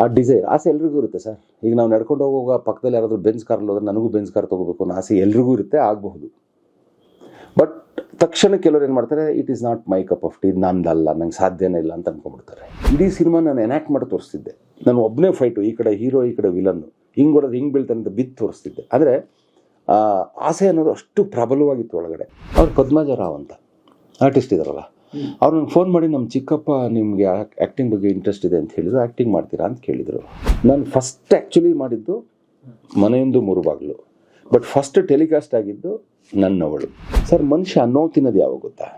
ಆ ಡಿಸೈರ್ ಆಸೆ ಎಲ್ರಿಗೂ ಇರುತ್ತೆ ಸರ್. ಈಗ ನಾವು ನಡ್ಕೊಂಡು ಹೋಗುವಾಗ ಪಕ್ಕದಲ್ಲಿ ಯಾರಾದರೂ ಬೆಂಚ್ ಕಾರಲ್ಲಿ ಹೋದ್ರೆ ನನಗೂ ಬೆಂಚ್ ಕಾರ್ ತೊಗೋಬೇಕು ಅನ್ನೋ ಆಸೆ ಎಲ್ರಿಗೂ ಇರುತ್ತೆ, ಆಗಬಹುದು. ಬಟ್ ತಕ್ಷಣ ಕೆಲವರು ಏನು ಮಾಡ್ತಾರೆ it is not my cup of tea ನಂದಲ್ಲ, ನಂಗೆ ಸಾಧ್ಯನೇ ಇಲ್ಲ ಅಂತ ಅನ್ಕೊಂಡ್ಬಿಡ್ತಾರೆ. ಇಡೀ ಸಿನಿಮಾ ನಾನು ಎನ್ಯಾಕ್ಟ್ ಮಾಡಿ ತೋರಿಸ್ತಿದ್ದೆ. ನಾನು ಒಬ್ಬನೇ ಫೈಟು ಈ ಕಡೆ ಹೀರೋ ಈ ಕಡೆ ವಿಲನ್ನು ಹಿಂಗೆ ಹೊಡೋದು, ಹಿಂಗೆ ಬೀಳ್ತಾನೆ ಅಂತ ಬಿದ್ದು ತೋರಿಸ್ತಿದ್ದೆ. ಆದರೆ ಆಸೆ ಅನ್ನೋದು ಅಷ್ಟು ಪ್ರಬಲವಾಗಿತ್ತು ಒಳಗಡೆ. ಅವ್ರು ಪದ್ಮಜ ರಾವ್ ಅಂತ ಆರ್ಟಿಸ್ಟ್ ಇದಾರಲ್ಲ. ಅವ್ರು ನನಗೆ ಫೋನ್ ಮಾಡಿ ನಮ್ಮ ಚಿಕ್ಕಪ್ಪ ನಿಮಗೆ ಆ್ಯಕ್ಟಿಂಗ್ ಬಗ್ಗೆ ಇಂಟ್ರೆಸ್ಟ್ ಇದೆ ಅಂತ ಹೇಳಿದ್ರು ಆ್ಯಕ್ಟಿಂಗ್ ಮಾಡ್ತೀರಾ ಅಂತ ಕೇಳಿದರು. ನಾನು ಫಸ್ಟ್ ಆ್ಯಕ್ಚುಲಿ ಮಾಡಿದ್ದು ಮನೆಯೊಂದು ಮೂರು ಬಾಗಿಲು ಬಟ್ ಫಸ್ಟ್ ಟೆಲಿಕಾಸ್ಟ್ ಆಗಿದ್ದು ನನ್ನವಳು. ಸರ್, ಮನುಷ್ಯ ಅನ್ನೋ ತಿನ್ನೋದು ಯಾವಾಗ ಗೊತ್ತಾ?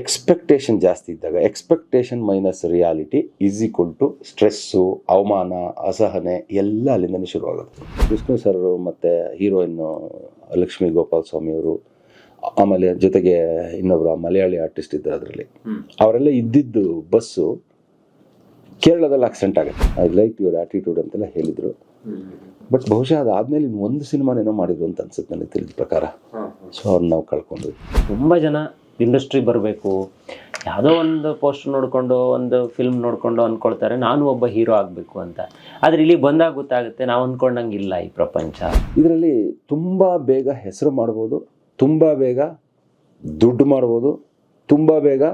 ಎಕ್ಸ್ಪೆಕ್ಟೇಷನ್ ಜಾಸ್ತಿ ಇದ್ದಾಗ expectation minus reality is equal to stress ಅವಮಾನ, ಅಸಹನೆ, ಎಲ್ಲ ಅಲ್ಲಿಂದನೇ ಶುರುವಾಗುತ್ತೆ. ವಿಷ್ಣು ಸರ್ ಮತ್ತು ಹೀರೋಯಿನ್ನು ಲಕ್ಷ್ಮೀ ಗೋಪಾಲ್ ಸ್ವಾಮಿ ಅವರು ಆಮೇಲೆ ಜೊತೆಗೆ ಇನ್ನೊಬ್ಬರು ಮಲಯಾಳಿ ಆರ್ಟಿಸ್ಟ್ ಇದ್ದರು ಅದರಲ್ಲಿ. ಅವರೆಲ್ಲ ಇದ್ದಿದ್ದು ಬಸ್ಸು ಕೇರಳದಲ್ಲಿ ಆಕ್ಸಿಡೆಂಟ್ ಆಗುತ್ತೆ. ಐ ಲೈಕ್ ಯುವರ್ ಆಟಿಟ್ಯೂಡ್ ಅಂತೆಲ್ಲ ಹೇಳಿದರು. ಬಟ್ ಬಹುಶಃ ಅದಾದ್ಮೇಲೆ ಇನ್ನು ಒಂದು ಸಿನಿಮಾನೇನೋ ಮಾಡಿದ್ರು ಅಂತ ಅನ್ಸುತ್ತೆ ನನಗೆ ತಿಳಿದ ಪ್ರಕಾರ. ಸೊ ಅವ್ರನ್ನ ನಾವು ಕಳ್ಕೊಂಡ್ವಿ. ತುಂಬ ಜನ ಇಂಡಸ್ಟ್ರಿ ಬರಬೇಕು. ಯಾವುದೋ ಒಂದು ಪೋಸ್ಟ್ ನೋಡಿಕೊಂಡು ಒಂದು ಫಿಲ್ಮ್ ನೋಡಿಕೊಂಡು ಅಂದ್ಕೊಳ್ತಾರೆ ನಾನು ಒಬ್ಬ ಹೀರೋ ಆಗಬೇಕು ಅಂತ. ಆದರೆ ಇಲ್ಲಿ ಬಂದಾಗ ಗೊತ್ತಾಗುತ್ತೆ ನಾವು ಅಂದ್ಕೊಂಡಂಗೆ ಇಲ್ಲ ಈ ಪ್ರಪಂಚ. ಇದರಲ್ಲಿ ತುಂಬ ಬೇಗ ಹೆಸರು ಮಾಡ್ಬೋದು. ತುಂಬ ಬೇಗ ದುಡ್ಡು ಮಾಡ್ಬೋದು ತುಂಬ ಬೇಗ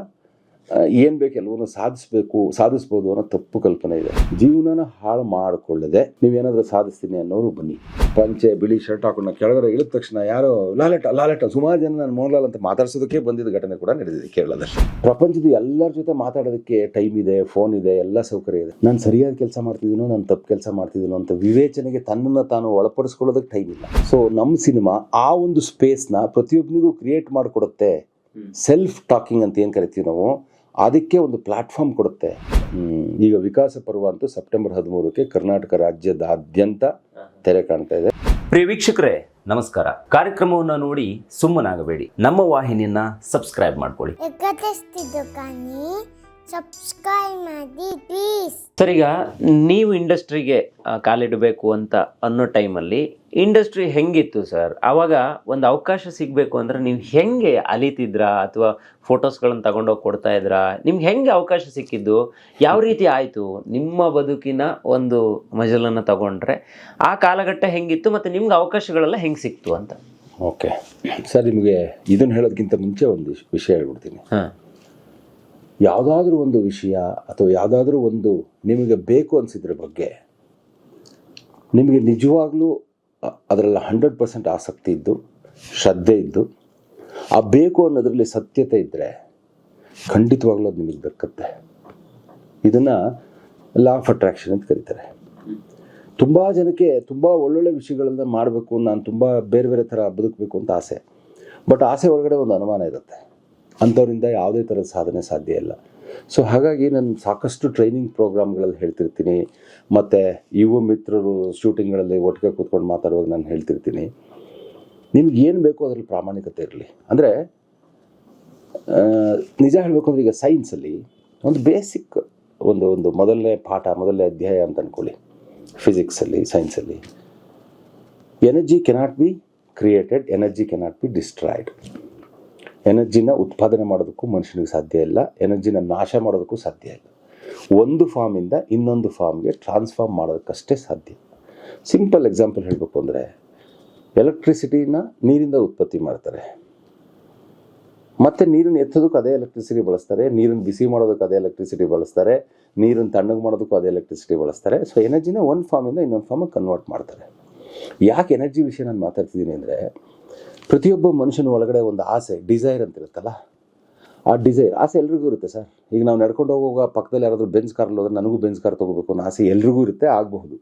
ಏನು ಬೇಕು ಎಲ್ಲವನ್ನೂ ಸಾಧಿಸ್ಬೇಕು ಸಾಧಿಸ್ಬೋದು ಅನ್ನೋ ತಪ್ಪು ಕಲ್ಪನೆ ಇದೆ. ಜೀವನನ ಹಾಳು ಮಾಡಿಕೊಳ್ಳದೆ ನೀವೇನಾದರೂ ಸಾಧಿಸ್ತೀನಿ ಅನ್ನೋರು ಬನ್ನಿ. ಪಂಚೆ ಬಿಳಿ ಶರ್ಟ್ ಹಾಕೊಂಡು ಕೆಳಗಡೆ ಇಳಿದ ತಕ್ಷಣ ಯಾರೋ ಲಾಲೆಟ ಲಾಲೆಟ ಸುಮಾರು ಜನ ನಾನು ಮೋಹನ್ಲಾಲ್ ಅಂತ ಮಾತಾಡ್ಸೋದಕ್ಕೆ ಬಂದಿದ್ದ ಘಟನೆ ಕೂಡ ನಡೆದಿದೆ ಕೇರಳದಲ್ಲಿ ಪ್ರಪಂಚದ ಎಲ್ಲರ ಜೊತೆ ಮಾತಾಡೋದಕ್ಕೆ ಟೈಮ್ ಇದೆ ಫೋನ್ ಇದೆ ಎಲ್ಲ ಸೌಕರ್ಯ ಇದೆ. ನಾನು ಸರಿಯಾದ ಕೆಲಸ ಮಾಡ್ತಿದ್ದೀನೋ ನಾನು ತಪ್ಪು ಕೆಲಸ ಮಾಡ್ತಿದ್ದೀನೋ ಅಂತ ವಿವೇಚನೆಗೆ ತನ್ನನ್ನು ತಾನು ಒಳಪಡಿಸ್ಕೊಳ್ಳೋದಕ್ಕೆ ಟೈಮ್ ಇಲ್ಲ. ಸೊ ನಮ್ಮ ಸಿನಿಮಾ ಆ ಒಂದು ಸ್ಪೇಸ್ನ ಪ್ರತಿಯೊಬ್ಬನಿಗೂ ಕ್ರಿಯೇಟ್ ಮಾಡಿಕೊಡುತ್ತೆ. ಸೆಲ್ಫ್ ಟಾಕಿಂಗ್ ಅಂತ ಏನು ಕರಿತೀವಿ ನಾವು? ಅದಕ್ಕೆ ಒಂದು ಪ್ಲಾಟ್ಫಾರ್ಮ್ ಕೊಡುತ್ತೆ. ಈಗ ವಿಕಾಸ ಪರ್ವ ಅಂತೂ ಸೆಪ್ಟೆಂಬರ್ ಹದಿಮೂರಕ್ಕೆ ಕರ್ನಾಟಕ ರಾಜ್ಯದಾದ್ಯಂತ ತೆರೆ ಕಾಣ್ತಾ ಇದೆ. ಪ್ರಿಯ ವೀಕ್ಷಕರೇ ನಮಸ್ಕಾರ. ಕಾರ್ಯಕ್ರಮವನ್ನು ನೋಡಿ ಸುಮ್ಮನಾಗಬೇಡಿ. ನಮ್ಮ ವಾಹಿನಿಯನ್ನ ಸಬ್ಸ್ಕ್ರೈಬ್ ಮಾಡ್ಕೊಳ್ಳಿ. ಸಬ್ಸ್ಕ್ರೈಬ್ ಮಾಡಿ ಪ್ಲೀಸ್ ಸರ್ ಈಗ ನೀವು ಇಂಡಸ್ಟ್ರಿಗೆ ಕಾಲಿಡಬೇಕು ಅಂತ ಅನ್ನೋ ಟೈಮಲ್ಲಿ ಇಂಡಸ್ಟ್ರಿ ಹೆಂಗಿತ್ತು ಸರ್? ಆವಾಗ ಒಂದು ಅವಕಾಶ ಸಿಗಬೇಕು ಅಂದರೆ ನೀವು ಹೆಂಗೆ ಅಲಿತಿದ್ರಾ? ಅಥವಾ ಫೋಟೋಸ್ಗಳನ್ನು ತಗೊಂಡೋಗಿ ಕೊಡ್ತಾ ಇದ್ರಾ? ನಿಮ್ಗೆ ಹೆಂಗೆ ಅವಕಾಶ ಸಿಕ್ಕಿದ್ದು? ಯಾವ ರೀತಿ ಆಯಿತು? ನಿಮ್ಮ ಬದುಕಿನ ಒಂದು ಮಜಲನ್ನು ತಗೊಂಡ್ರೆ ಆ ಕಾಲಘಟ್ಟ ಹೆಂಗಿತ್ತು ಮತ್ತು ನಿಮ್ಗೆ ಅವಕಾಶಗಳೆಲ್ಲ ಹೆಂಗೆ ಸಿಕ್ತು ಅಂತ? ಓಕೆ. ಸರ್ ನಿಮಗೆ ಇದನ್ನು ಹೇಳೋದಕ್ಕಿಂತ ಮುಂಚೆ ಒಂದು ವಿಷಯ ಹೇಳ್ಬಿಡ್ತೀನಿ. ಹಾಂ. ಯಾವುದಾದ್ರೂ ಒಂದು ವಿಷಯ ಅಥವಾ ಯಾವುದಾದ್ರೂ ಒಂದು ನಿಮಗೆ ಬೇಕು ಅನಿಸಿದ್ರ ಬಗ್ಗೆ ನಿಮಗೆ ನಿಜವಾಗ್ಲೂ ಅದರಲ್ಲಿ ಹಂಡ್ರೆಡ್ ಪರ್ಸೆಂಟ್ ಆಸಕ್ತಿ ಇದ್ದು, ಶ್ರದ್ಧೆ ಇದ್ದು, ಆ ಬೇಕು ಅನ್ನೋದ್ರಲ್ಲಿ ಸತ್ಯತೆ ಇದ್ದರೆ ಖಂಡಿತವಾಗ್ಲೂ ಅದು ನಿಮಗೆ ದಕ್ಕತ್ತೆ ಇದನ್ನು ಲಾ ಆಫ್ ಅಟ್ರಾಕ್ಷನ್ ಅಂತ ಕರೀತಾರೆ. ತುಂಬ ಜನಕ್ಕೆ ತುಂಬ ಒಳ್ಳೊಳ್ಳೆ ವಿಷಯಗಳನ್ನ ಮಾಡಬೇಕು ನಾನು ತುಂಬ ಬೇರೆ ಬೇರೆ ಥರ ಬದುಕಬೇಕು ಅಂತ ಆಸೆ. ಬಟ್ ಆಸೆ ಒಳಗಡೆ ಒಂದು ಅನುಮಾನ ಇರುತ್ತೆ. ಅಂಥವರಿಂದ ಯಾವುದೇ ಥರದ ಸಾಧನೆ ಸಾಧ್ಯ ಇಲ್ಲ. ಸೊ ಹಾಗಾಗಿ ನಾನು ಸಾಕಷ್ಟು ಟ್ರೈನಿಂಗ್ ಪ್ರೋಗ್ರಾಮ್ಗಳಲ್ಲಿ ಹೇಳ್ತಿರ್ತೀನಿ. ಮತ್ತು ಯುವ ಮಿತ್ರರು ಶೂಟಿಂಗ್ಗಳಲ್ಲಿ ಒಟ್ಟಿಗೆ ಕೂತ್ಕೊಂಡು ಮಾತಾಡುವಾಗ ನಾನು ಹೇಳ್ತಿರ್ತೀನಿ. ನಿಮ್ಗೆ ಏನು ಬೇಕೋ ಅದರಲ್ಲಿ ಪ್ರಾಮಾಣಿಕತೆ ಇರಲಿ. ಅಂದರೆ ನಿಜ ಹೇಳಬೇಕು ಅಂದರೆ ಈಗ ಸೈನ್ಸಲ್ಲಿ ಒಂದು ಬೇಸಿಕ್ ಒಂದು ಒಂದು ಮೊದಲನೇ ಪಾಠ, ಮೊದಲನೇ ಅಧ್ಯಾಯ ಅಂತ ಅಂದ್ಕೊಳ್ಳಿ ಫಿಸಿಕ್ಸಲ್ಲಿ ಸೈನ್ಸಲ್ಲಿ energy cannot be created energy cannot be destroyed ಎನರ್ಜಿನ ಉತ್ಪಾದನೆ ಮಾಡೋದಕ್ಕೂ ಮನುಷ್ಯನಿಗೆ ಸಾಧ್ಯ ಇಲ್ಲ, ಎನರ್ಜಿನ ನಾಶ ಮಾಡೋದಕ್ಕೂ ಸಾಧ್ಯ ಇಲ್ಲ. ಒಂದು ಫಾರ್ಮಿಂದ ಇನ್ನೊಂದು ಫಾರ್ಮ್ಗೆ ಟ್ರಾನ್ಸ್ಫಾರ್ಮ್ ಮಾಡೋದಕ್ಕಷ್ಟೇ ಸಾಧ್ಯ. ಸಿಂಪಲ್ ಎಕ್ಸಾಂಪಲ್ ಹೇಳಬೇಕು ಅಂದರೆ ಎಲೆಕ್ಟ್ರಿಸಿಟಿನ ನೀರಿಂದ ಉತ್ಪತ್ತಿ ಮಾಡ್ತಾರೆ. ಮತ್ತು ನೀರನ್ನು ಎತ್ತೋದಕ್ಕೂ ಅದೇ ಎಲೆಕ್ಟ್ರಿಸಿಟಿ ಬಳಸ್ತಾರೆ ನೀರನ್ನು ಬಿಸಿ ಮಾಡೋದಕ್ಕೆ ಅದೇ ಎಲೆಕ್ಟ್ರಿಸಿಟಿ ಬಳಸ್ತಾರೆ ನೀರನ್ನು ತಣ್ಣಗೆ ಮಾಡೋದಕ್ಕೂ ಅದೇ ಎಲೆಕ್ಟ್ರಿಸಿಟಿ ಬಳಸ್ತಾರೆ. ಸೊ ಎನರ್ಜಿನ ಒಂದು ಫಾರ್ಮಿಂದ ಇನ್ನೊಂದು ಫಾರ್ಮಿಗೆ ಕನ್ವರ್ಟ್ ಮಾಡ್ತಾರೆ. ಯಾಕೆ ಎನರ್ಜಿ ವಿಷಯ ನಾನು ಮಾತಾಡ್ತಿದ್ದೀನಿ ಅಂದರೆ ಪ್ರತಿಯೊಬ್ಬ ಮನುಷ್ಯನ ಒಳಗಡೆ ಒಂದು ಆಸೆ ಡಿಸೈರ್ ಅಂತ ಇರುತ್ತಲ್ಲ? ಆ ಡಿಸೈರ್ ಆಸೆ ಎಲ್ರಿಗೂ ಇರುತ್ತೆ ಸರ್. ಈಗ ನಾವು ನಡ್ಕೊಂಡು ಹೋಗುವಾಗ ಪಕ್ಕದಲ್ಲಿ ಯಾರಾದರೂ ಬೆಂಚ್ ಕಾರಲ್ಲಿ ಹೋದ್ರೆ ನನಗೂ ಬೆಂಚ್ ಕಾರ್ ತೊಗೋಬೇಕು ಅನ್ನೋ ಆಸೆ ಎಲ್ರಿಗೂ ಇರುತ್ತೆ, ಆಗಬಹುದು.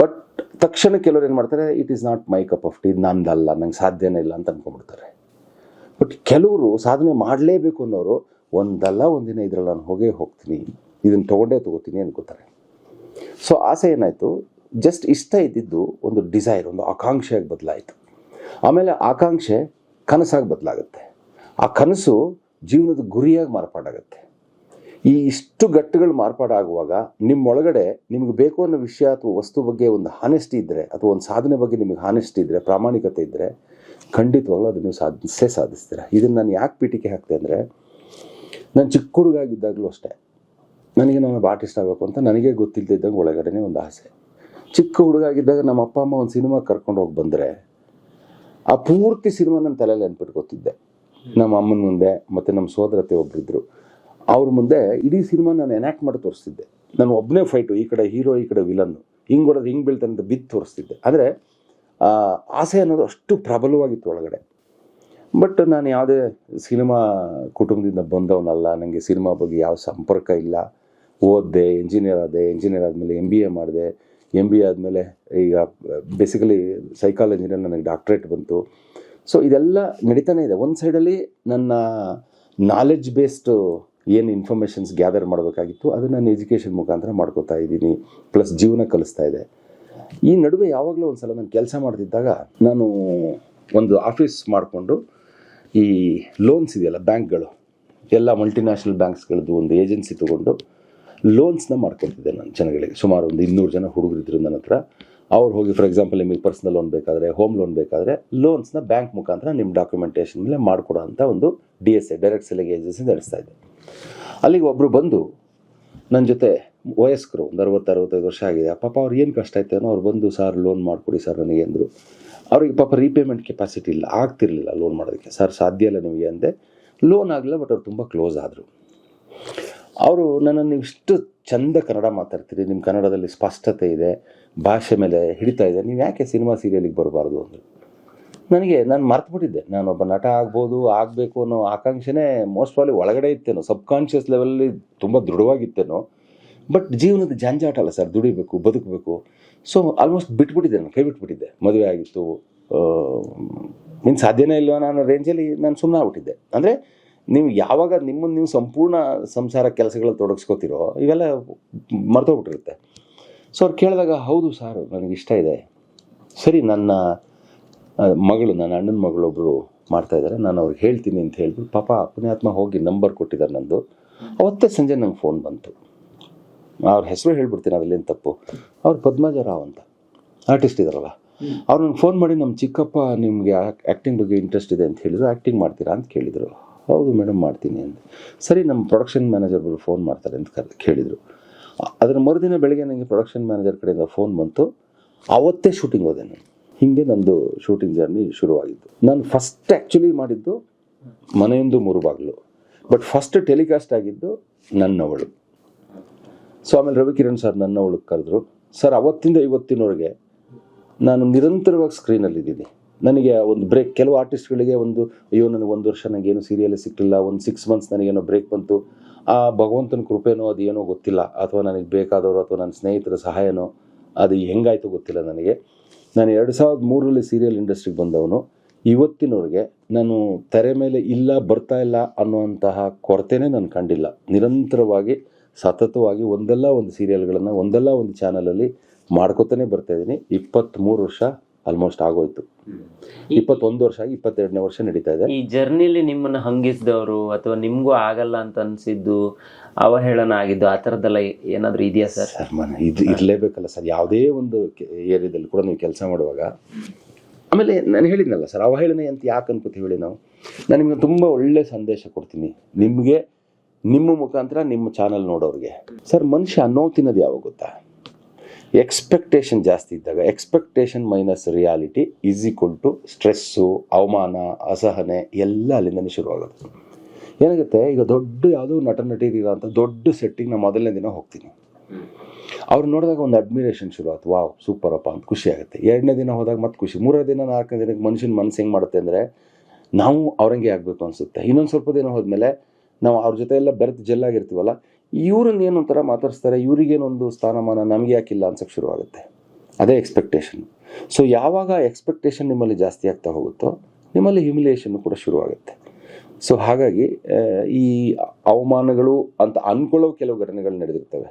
ಬಟ್ ತಕ್ಷಣ ಕೆಲವರು ಏನು ಮಾಡ್ತಾರೆ it is not my cup of tea ನಂದಲ್ಲ, ನಂಗೆ ಸಾಧ್ಯನೇ ಇಲ್ಲ ಅಂತ ಅಂದ್ಕೊಂಡ್ಬಿಡ್ತಾರೆ ಬಟ್ ಕೆಲವರು ಸಾಧನೆ ಮಾಡಲೇಬೇಕು ಅನ್ನೋರು ಒಂದಲ್ಲ, ಒಂದಿನ ಇದ್ರಲ್ಲಿ ನಾನು ಹೋಗೇ ಹೋಗ್ತೀನಿ ಇದನ್ನು ತೊಗೊಂಡೇ ತೊಗೋತೀನಿ ಅನ್ಕೋತಾರೆ. ಸೊ ಆಸೆ ಏನಾಯಿತು ಜಸ್ಟ್ ಇಷ್ಟ ಇದ್ದಿದ್ದು ಒಂದು ಡಿಸೈರ್ ಒಂದು ಆಕಾಂಕ್ಷೆಯಾಗಿ ಬದಲಾಯಿತು. ಆಮೇಲೆ ಆಕಾಂಕ್ಷೆ ಕನಸಾಗಿ ಬದಲಾಗುತ್ತೆ. ಆ ಕನಸು ಜೀವನದ ಗುರಿಯಾಗಿ ಮಾರ್ಪಾಡಾಗುತ್ತೆ. ಈ ಇಷ್ಟು ಗಟ್ಟುಗಳು ಮಾರ್ಪಾಡಾಗುವಾಗ ನಿಮ್ಮೊಳಗಡೆ ನಿಮಗೆ ಬೇಕು ಅನ್ನೋ ವಿಷಯ ಅಥವಾ ವಸ್ತು ಬಗ್ಗೆ ಒಂದು ಹಾನೆಸ್ಟಿ ಇದ್ದರೆ ಅಥವಾ ಒಂದು ಸಾಧನೆ ಬಗ್ಗೆ ನಿಮಗೆ ಹಾನೆಸ್ಟಿ ಇದ್ದರೆ ಪ್ರಾಮಾಣಿಕತೆ ಇದ್ದರೆ ಖಂಡಿತವಾಗ್ಲೂ ಅದನ್ನು ನೀವು ಸಾಧಿಸೇ ಸಾಧಿಸ್ತೀರ. ಇದನ್ನು ನಾನು ಯಾಕೆ ಪೀಠಿಕೆ ಹಾಕ್ತೆ ಅಂದರೆ, ನಾನು ಚಿಕ್ಕ ಹುಡುಗಾಗಿದ್ದಾಗಲೂ ಅಷ್ಟೇ. ನನಗೆ ನಾನು ಆರ್ಟಿಸ್ಟ್ ಆಗಬೇಕು ಅಂತ ನನಗೆ ಗೊತ್ತಿಲ್ಲದಿದ್ದಂಗೆ ಒಳಗಡೆನೇ ಒಂದು ಆಸೆ. ಚಿಕ್ಕ ಹುಡುಗಾಗಿದ್ದಾಗ ನಮ್ಮ ಅಪ್ಪ, ಅಮ್ಮ ಒಂದು ಸಿನಿಮಾ ಕರ್ಕೊಂಡು ಹೋಗಿ ಬಂದರೆ ಆ ಪೂರ್ತಿ ಸಿನಿಮಾ ನನ್ನ ತಲೆಯಲ್ಲಿ ನೆನ್ಪಿಟ್ಕೋತಿದ್ದೆ. ನಮ್ಮ ಅಮ್ಮನ ಮುಂದೆ ಮತ್ತು ನಮ್ಮ ಸೋದರತೆ ಒಬ್ಬರಿದ್ದರು ಅವ್ರ ಮುಂದೆ ಇಡೀ ಸಿನಿಮಾ ನಾನು ಎನ್ಯಾಕ್ಟ್ ಮಾಡಿ ತೋರಿಸ್ತಿದ್ದೆ. ನಾನು ಒಬ್ಬನೇ ಫೈಟು ಈ ಕಡೆ ಹೀರೋ ಈ ಕಡೆ ವಿಲನ್ನು ಹಿಂಗೆ ಹೊಡೆದು ಹಿಂಗೆ ಬೀಳ್ತಾನಂತ ಅಂತ ಬಿದ್ದು ತೋರಿಸ್ತಿದ್ದೆ. ಆದರೆ ಆ ಆಸೆ ಅನ್ನೋದು ಅಷ್ಟು ಪ್ರಬಲವಾಗಿತ್ತು ಒಳಗಡೆ. ಬಟ್ ನಾನು ಯಾವುದೇ ಸಿನಿಮಾ ಕುಟುಂಬದಿಂದ ಬಂದವನಲ್ಲ ನನಗೆ ಸಿನಿಮಾ ಬಗ್ಗೆ ಯಾವ ಸಂಪರ್ಕ ಇಲ್ಲ. ಓದಿದೆ ಇಂಜಿನಿಯರ್ ಆದೆ ಇಂಜಿನಿಯರ್ ಆದಮೇಲೆ ಎಂ ಬಿ ಎ ಮಾಡಿದೆ. ಎಂ ಬಿ ಆದಮೇಲೆ ಈಗ ಬೇಸಿಕಲಿ ಸೈಕಾಲಜಿನಲ್ಲಿ ನನಗೆ ಡಾಕ್ಟ್ರೇಟ್ ಬಂತು. ಸೊ ಇದೆಲ್ಲ ನಡೀತಾನೆ ಇದೆ. ಒಂದು ಸೈಡಲ್ಲಿ ನನ್ನ ನಾಲೆಡ್ಜ್ ಬೇಸ್ಡು ಏನು ಇನ್ಫಾರ್ಮೇಷನ್ಸ್ ಗ್ಯಾದರ್ ಮಾಡಬೇಕಾಗಿತ್ತು, ಅದು ನಾನು ಎಜುಕೇಷನ್ ಮುಖಾಂತರ ಮಾಡ್ಕೋತಾ ಇದ್ದೀನಿ. ಪ್ಲಸ್ ಜೀವನ ಕಲಿಸ್ತಾ ಇದೆ. ಈ ನಡುವೆ ಯಾವಾಗಲೂ ಒಂದು ಸಲ ನಾನು ಕೆಲಸ ಮಾಡ್ತಿದ್ದಾಗ ನಾನು ಒಂದು ಆಫೀಸ್ ಮಾಡಿಕೊಂಡು ಈ ಲೋನ್ಸ್ ಇದೆಯಲ್ಲ, ಬ್ಯಾಂಕ್ಗಳು, ಎಲ್ಲ ಮಲ್ಟಿನ್ಯಾಷನಲ್ ಬ್ಯಾಂಕ್ಸ್ಗಳದ್ದು ಒಂದು ಏಜೆನ್ಸಿ ತೊಗೊಂಡು ಲೋನ್ಸ್ನ ಮಾಡ್ಕೊಳ್ತಿದ್ದೆ ನಾನು ಜನಗಳಿಗೆ. ಸುಮಾರು ಒಂದು ಇನ್ನೂರು ಜನ ಹುಡುಗರಿದ್ರು ನನ್ನ ಹತ್ರ. ಅವ್ರು ಹೋಗಿ ಫಾರ್ ಎಕ್ಸಾಂಪಲ್ ನಿಮಗೆ ಪರ್ಸನಲ್ ಲೋನ್ ಬೇಕಾದರೆ ಹೋಮ್ ಲೋನ್ ಬೇಕಾದರೆ, ಲೋನ್ಸ್ನ ಬ್ಯಾಂಕ್ ಮುಖಾಂತರ ನಿಮ್ಮ ಡಾಕ್ಯುಮೆಂಟೇಷನ್ ಮೇಲೆ ಮಾಡಿಕೊಡೋ ಅಂತ ಒಂದು D S A direct selling agency ನಡೆಸ್ತಾ ಇದ್ದೆ. ಅಲ್ಲಿಗೆ ಒಬ್ಬರು ಬಂದು ನನ್ನ ಜೊತೆ ವಯಸ್ಕರು, ಒಂದು ಅರವತ್ತು, ಅರವತ್ತೈದು ವರ್ಷ ಆಗಿದೆ. ಪಾಪ ಅವ್ರು ಏನು ಕಷ್ಟ ಆಯ್ತೇನೋ ಅವ್ರು ಬಂದು, ಸರ್ ಲೋನ್ ಮಾಡಿಕೊಡಿ, ಸರ್, ನನಗೆ ಅಂದರು ಅವ್ರಿಗೆ ಪಾಪ ರೀಪೇಮೆಂಟ್ ಕೆಪಾಸಿಟಿ ಇಲ್ಲ, ಆಗ್ತಿರ್ಲಿಲ್ಲ ಲೋನ್ ಮಾಡೋದಕ್ಕೆ. ಸರ್, ಸಾಧ್ಯ ಇಲ್ಲ ನಿಮಗೆ, ಅಂದೆ. ಲೋನ್ ಆಗಲಿಲ್ಲ ಬಟ್ ಅವ್ರು ತುಂಬ ಕ್ಲೋಸ್ ಆದರು. ಅವರು ನನ್ನನ್ನು ಇಷ್ಟು ಚಂದ ಕನ್ನಡ ಮಾತಾಡ್ತೀರಿ ನಿಮ್ಮ ಕನ್ನಡದಲ್ಲಿ ಸ್ಪಷ್ಟತೆ ಇದೆ, ಭಾಷೆ ಮೇಲೆ ಹಿಡಿತಾ ಇದೆ. ನೀವು ಯಾಕೆ ಸಿನಿಮಾ ಸೀರಿಯಲಿಗೆ ಬರಬಾರ್ದು ಅಂದರು. ನನಗೆ, ನಾನು ಮರ್ತುಬಿಟ್ಟಿದ್ದೆ. ನಾನೊಬ್ಬ ನಟ ಆಗ್ಬೋದು, ಆಗಬೇಕು ಅನ್ನೋ ಆಕಾಂಕ್ಷೆನೇ ಮೋಸ್ಟ್ ಆಲಿ ಒಳಗಡೆ ಇತ್ತೇನೋ. ಸಬ್ಕಾನ್ಷಿಯಸ್ ಲೆವೆಲಲ್ಲಿ ತುಂಬ ದೃಢವಾಗಿತ್ತೇನೋ. ಬಟ್ ಜೀವನದ ಜಂಜಾಟ ಅಲ್ಲ ಸರ್. ದುಡಿಬೇಕು, ಬದುಕಬೇಕು. ಸೊ ಆಲ್ಮೋಸ್ಟ್ ಬಿಟ್ಬಿಟ್ಟಿದ್ದೆ ನಾನು, ಕೈ ಬಿಟ್ಬಿಟ್ಟಿದ್ದೆ. ಮದುವೆ ಆಗಿತ್ತು. ಮೀನ್ಸ್ ಸಾಧ್ಯನೇ ಇಲ್ವಾ ನಾನು ರೇಂಜಲ್ಲಿ ನಾನು ಸುಮ್ಮನೆ ಆಗ್ಬಿಟ್ಟಿದ್ದೆ. ಅಂದರೆ ನೀವು ಯಾವಾಗ ನಿಮ್ಮನ್ನು ನೀವು ಸಂಪೂರ್ಣ ಸಂಸಾರ ಕೆಲಸಗಳಲ್ಲಿ ತೊಡಗಿಸ್ಕೋತಿರೋ, ಇವೆಲ್ಲ ಮರ್ತೋಗ್ಬಿಟ್ಟಿರುತ್ತೆ. ಸೊ ಅವ್ರು ಕೇಳಿದಾಗ, ಹೌದು ಸರ್, ನನಗೆ ಇಷ್ಟ ಇದೆ. ಸರಿ, ನನ್ನ ಮಗಳು, ನನ್ನ ಅಣ್ಣನ ಮಗಳೊಬ್ಬರು ಮಾಡ್ತಾ ಇದ್ದಾರೆ ನಾನು ಅವ್ರಿಗೆ ಹೇಳ್ತೀನಿ ಅಂತ ಹೇಳ್ಬಿಟ್ಟು, ಪಾಪ, ಪುಣ್ಯಾತ್ಮ ಹೋಗಿ ನಂಬರ್ ಕೊಟ್ಟಿದ್ದಾರೆ ನಂದು. ಅವತ್ತೇ ಸಂಜೆ ನಂಗೆ ಫೋನ್ ಬಂತು. ಅವ್ರ ಹೆಸರು ಹೇಳ್ಬಿಡ್ತೀನಿ, ಅದರಲ್ಲೇನು ತಪ್ಪು. ಅವ್ರು ಪದ್ಮಜ ರಾವ್ ಅಂತ. ಆರ್ಟಿಸ್ಟ್ ಇದಾರಲ್ಲ. ಅವ್ರು ನಂಗೆ ಫೋನ್ ಮಾಡಿ ನಮ್ಮ ಚಿಕ್ಕಪ್ಪ ನಿಮಗೆ ಆ್ಯಕ್ಟಿಂಗ್ ಬಗ್ಗೆ ಇಂಟ್ರೆಸ್ಟ್ ಇದೆ ಅಂತ ಹೇಳಿದ್ರು. ಆ್ಯಕ್ಟಿಂಗ್ ಮಾಡ್ತೀರಾ? ಅಂತ ಕೇಳಿದರು. ಹೌದು ಮೇಡಮ್ ಮಾಡ್ತೀನಿ ಅಂತ. ಸರಿ, ನಮ್ಮ ಪ್ರೊಡಕ್ಷನ್ ಮ್ಯಾನೇಜರ್ ಫೋನ್ ಮಾಡ್ತಾರೆ ಅಂತ ಕರ್, ಕೇಳಿದರು. ಅದರ ಮರುದಿನ ಬೆಳಗ್ಗೆ ನನಗೆ ಪ್ರೊಡಕ್ಷನ್ ಮ್ಯಾನೇಜರ್ ಕಡೆಯಿಂದ ಫೋನ್ ಬಂತು. ಅವತ್ತೇ ಶೂಟಿಂಗ್ ಹೋದೆ ನಾನು. ಹೀಗೆ ನಂದು ಶೂಟಿಂಗ್ ಜರ್ನಿ ಶುರುವಾಗಿದ್ದು ನಾನು ಫಸ್ಟ್ ಆ್ಯಕ್ಚುಲಿ ಮಾಡಿದ್ದು ಮನೆಯೊಂದು ಮೂರು ಬಾಗಿಲು ಬಟ್ ಫಸ್ಟ್ ಟೆಲಿಕಾಸ್ಟ್ ಆಗಿದ್ದು ನನ್ನವಳು. ಸೊ ಆಮೇಲೆ ರವಿಕಿರಣ್ ಸರ್ ನನ್ನವಳು ಕರೆದ್ರು. ಸರ್ ಅವತ್ತಿಂದ ಇವತ್ತಿನವರೆಗೆ ನಾನು ನಿರಂತರವಾಗಿ ಸ್ಕ್ರೀನಲ್ಲಿದ್ದೀನಿ ನನಗೆ ಒಂದು ಬ್ರೇಕ್ ಕೆಲವು ಆರ್ಟಿಸ್ಟ್ಗಳಿಗೆ ಒಂದು, ಅಯ್ಯೋ, ನನಗೆ ಒಂದು ವರ್ಷ ನನಗೇನು ಸೀರಿಯಲ್ ಸಿಕ್ಕಲಿಲ್ಲ ಒಂದು ಸಿಕ್ಸ್ ಮಂತ್ಸ್ ನನಗೇನೋ ಬ್ರೇಕ್ ಬಂತು. ಆ ಭಗವಂತನ ಕೃಪೆನೋ ಅದು ಏನೋ ಗೊತ್ತಿಲ್ಲ. ಅಥವಾ ನನಗೆ ಬೇಕಾದವರು ಅಥವಾ ನನ್ನ ಸ್ನೇಹಿತರ ಸಹಾಯನೋ ಅದು ಹೆಂಗಾಯಿತು ಗೊತ್ತಿಲ್ಲ ನನಗೆ. ನಾನು ಎರಡು ಸಾವಿರದ ಮೂರರಲ್ಲಿ ಸೀರಿಯಲ್ ಇಂಡಸ್ಟ್ರಿಗೆ ಬಂದವನು. ಇವತ್ತಿನವರೆಗೆ ನಾನು ತೆರೆ ಮೇಲೆ ಇಲ್ಲ, ಬರ್ತಾ ಇಲ್ಲ ಅನ್ನುವಂತಹ ಕೊರತೆನೇ ನಾನು ಕಂಡಿಲ್ಲ. ನಿರಂತರವಾಗಿ, ಸತತವಾಗಿ ಒಂದಲ್ಲ ಒಂದು ಸೀರಿಯಲ್ಗಳನ್ನು ಒಂದಲ್ಲ ಒಂದು ಚಾನಲಲ್ಲಿ ಮಾಡ್ಕೊತಾನೆ ಬರ್ತಾ ಇದ್ದೀನಿ. ಇಪ್ಪತ್ತ್ಮೂರು ವರ್ಷ ಆಲ್ಮೋಸ್ಟ್ ಆಗೋಯ್ತು. ಇಪ್ಪತ್ತೊಂದು ವರ್ಷ ಆಗಿ ಇಪ್ಪತ್ತೆರಡನೇ ವರ್ಷ ನಡೀತಾ ಇದೆ. ಈ ಜರ್ನಿಲಿ ನಿಮ್ಮನ್ನ ಹಂಗಿಸಿದವರು ಅಥವಾ ನಿಮ್ಗೂ ಆಗಲ್ಲ ಅಂತ ಅನ್ಸಿದ್ದು ಅವಹೇಳನ ಆಗಿದ್ದು ಆ ಥರದ್ದೆಲ್ಲ ಏನಾದರೂ ಇದೆಯಾ ಸರ್? ಸರ್ ಮನೆ ಇದು ಇರಲೇಬೇಕಲ್ಲ ಸರ್. ಯಾವುದೇ ಒಂದು ಏರಿಯಾದಲ್ಲಿ ಕೂಡ ನೀವು ಕೆಲಸ ಮಾಡುವಾಗ ಆಮೇಲೆ ನಾನು ಹೇಳಿದ್ನಲ್ಲ ಸರ್ ಅವಹೇಳನೆ ಅಂತ ಯಾಕೆ ಅನ್ಕೋತೀವಿ ಹೇಳಿ ನಾವು? ನಾನು ನಿಮಗೆ ತುಂಬ ಒಳ್ಳೆ ಸಂದೇಶ ಕೊಡ್ತೀನಿ. ನಿಮಗೆ ನಿಮ್ಮ ಮುಖಾಂತರ ನಿಮ್ಮ ಚಾನಲ್ ನೋಡೋರಿಗೆ. ಸರ್ ಮನುಷ್ಯ ಅನ್ನೋ ತಿನ್ನೋದು ಯಾವಾಗ ಗೊತ್ತಾ? ಎಕ್ಸ್ಪೆಕ್ಟೇಷನ್ ಜಾಸ್ತಿ ಇದ್ದಾಗ expectation minus reality is equal to stress ಅವಮಾನ, ಅಸಹನೆ ಎಲ್ಲ ಅಲ್ಲಿಂದನೇ ಶುರುವಾಗುತ್ತೆ. ಏನಾಗುತ್ತೆ? ಈಗ ದೊಡ್ಡ ಯಾವುದೋ ನಟ ನಟಿರಿರೋ ಅಂತ ದೊಡ್ಡ ಸೆಟ್ಟಿಗೆ ನಾನು ಮೊದಲನೇ ದಿನ ಹೋಗ್ತೀನಿ. ಅವ್ರು ನೋಡಿದಾಗ ಒಂದು ಅಡ್ಮಿರೇಷನ್ ಶುರು ಆಯ್ತು ವಾವ್ ಸೂಪರ್ ಅಪ್ಪ ಅಂತ ಖುಷಿ ಆಗುತ್ತೆ. ಎರಡನೇ ದಿನ ಹೋದಾಗ ಮತ್ತೆ ಖುಷಿ. ಮೂರನೇ ದಿನ, ನಾಲ್ಕನೇ ದಿನಕ್ಕೆ ಮನುಷ್ಯನ ಮನಸ್ಸು ಹೆಂಗೆ ಮಾಡುತ್ತೆ ಅಂದರೆ, ನಾವು ಅವ್ರಂಗೆ ಆಗಬೇಕು ಅನಿಸುತ್ತೆ. ಇನ್ನೊಂದು ಸ್ವಲ್ಪ ದಿನ ಹೋದ್ಮೇಲೆ ನಾವು ಅವ್ರ ಜೊತೆ ಎಲ್ಲ ಬೆರೆತು ಜೆಲ್ಲಾಗಿರ್ತೀವಲ್ಲ ಇವ್ರನ್ನ ಏನು ಒಂಥರ ಮಾತಾಡಿಸ್ತಾರೆ, ಇವ್ರಿಗೇನೊಂದು ಸ್ಥಾನಮಾನ ನಮಗೆ ಯಾಕಿಲ್ಲ ಶುರು ಶುರುವಾಗುತ್ತೆ. ಅದೇ ಎಕ್ಸ್ಪೆಕ್ಟೇಷನ್ ಸೊ ಯಾವಾಗ ಎಕ್ಸ್ಪೆಕ್ಟೇಷನ್ ನಿಮ್ಮಲ್ಲಿ ಜಾಸ್ತಿ ಆಗ್ತಾ ಹೋಗುತ್ತೋ, ನಿಮ್ಮಲ್ಲಿ ಹ್ಯುಮಿಲಿಯೇಷನ್ ಕೂಡ ಶುರುವಾಗುತ್ತೆ. ಸೊ ಹಾಗಾಗಿ ಈ ಅವಮಾನಗಳು ಅಂತ ಅನ್ಕೊಳ್ಳೋ ಕೆಲವು ಘಟನೆಗಳು ನಡೆದಿರ್ತವೆ.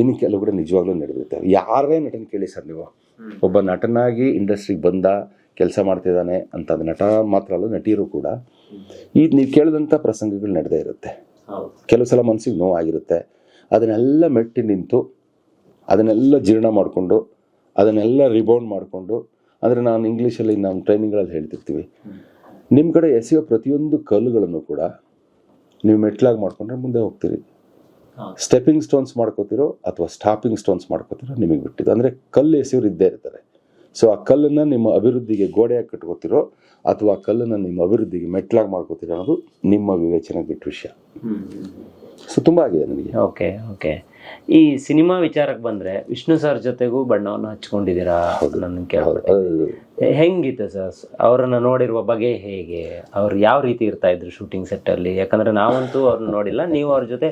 ಇನ್ನು ಕೆಲವು ಕೂಡ ನಿಜವಾಗ್ಲೂ ನಡೆದಿರ್ತವೆ. ಯಾರೇ ನಟನ ಕೇಳಿ ಸರ್ ನೀವು. ಒಬ್ಬ ನಟನಾಗಿ ಇಂಡಸ್ಟ್ರಿಗೆ ಬಂದ, ಕೆಲಸ ಮಾಡ್ತಿದ್ದಾನೆ ಅಂತ ನಟ ಮಾತ್ರ ಅಲ್ಲ ನಟಿಯರು ಕೂಡ. ಈ ನೀವು ಕೇಳಿದಂಥ ಪ್ರಸಂಗಗಳು ನಡೆದೇ ಇರುತ್ತೆ. ಕೆಲವು ಸಲ ಮನಸ್ಸಿಗೆ ನೋವಾಗಿರುತ್ತೆ. ಅದನ್ನೆಲ್ಲ ಮೆಟ್ಟಿ ನಿಂತು ಅದನ್ನೆಲ್ಲ ಜೀರ್ಣ ಮಾಡಿಕೊಂಡು ಅದನ್ನೆಲ್ಲ ರಿಬೌಂಡ್ ಮಾಡಿಕೊಂಡು ಅಂದರೆ ನಾನು ಇಂಗ್ಲೀಷಲ್ಲಿ ನಮ್ಮ ಟ್ರೈನಿಂಗ್ಗಳಲ್ಲಿ ಹೇಳ್ತಿರ್ತೀವಿ. ನಿಮ್ಮ ಕಡೆ ಎಸೆಯೋ ಪ್ರತಿಯೊಂದು ಕಲ್ಲುಗಳನ್ನು ಕೂಡ ನೀವು ಮೆಟ್ಲಾಗಿ ಮಾಡಿಕೊಂಡ್ರೆ ಮುಂದೆ ಹೋಗ್ತೀರಿ. ಸ್ಟೆಪ್ಪಿಂಗ್ ಸ್ಟೋನ್ಸ್ ಮಾಡ್ಕೋತಿರೋ ಅಥವಾ ಸ್ಟಾಪಿಂಗ್ ಸ್ಟೋನ್ಸ್ ಮಾಡ್ಕೋತಿರೋ ನಿಮಗೆ ಬಿಟ್ಟಿದ್ದು. ಅಂದರೆ ಕಲ್ಲು ಎಸೆಯೋರು ಇದ್ದೇ ಇರ್ತಾರೆ. ಸೊ ಆ ಕಲ್ಲನ್ನು ನಿಮ್ಮ ಅಭಿವೃದ್ಧಿಗೆ ಗೋಡೆಯಾಗಿ ಕಟ್ಕೋತಿರೋ ಅಥವಾ ಕಲ್ಲನ್ನು ನಿಮ್ಮ ಅಭಿವೃದ್ಧಿಗೆ ಮೆಟ್ಲಾಗಿ ಮಾಡ್ಕೋತೀರ ಅನ್ನೋದು ನಿಮ್ಮ ವಿವೇಚನೆ ಬಿಟ್ಟ ವಿಷಯ. ಸೊ ತುಂಬ ಆಗಿದೆ ನನಗೆ. ಓಕೆ ಓಕೆ ಈ ಸಿನಿಮಾ ವಿಚಾರಕ್ಕೆ ಬಂದರೆ ವಿಷ್ಣು ಸರ್ ಜೊತೆಗೂ ಬಣ್ಣವನ್ನು ಹಚ್ಕೊಂಡಿದ್ದೀರಾ ನನ್ನ ಕೇಳ್ಬೋದು ಅದು ಹೆಂಗಿತ್ತು ಸರ್? ಅವರನ್ನು ನೋಡಿರುವ ಬಗೆ ಹೇಗೆ? ಅವ್ರು ಯಾವ ರೀತಿ ಇರ್ತಾ ಇದ್ರು ಶೂಟಿಂಗ್ ಸೆಟ್ಟಲ್ಲಿ ಯಾಕಂದರೆ ಯಾಕಂದ್ರೆ ನಾವಂತೂ ಅವ್ರನ್ನ ನೋಡಿಲ್ಲ ನೀವು ಅವ್ರ ಜೊತೆ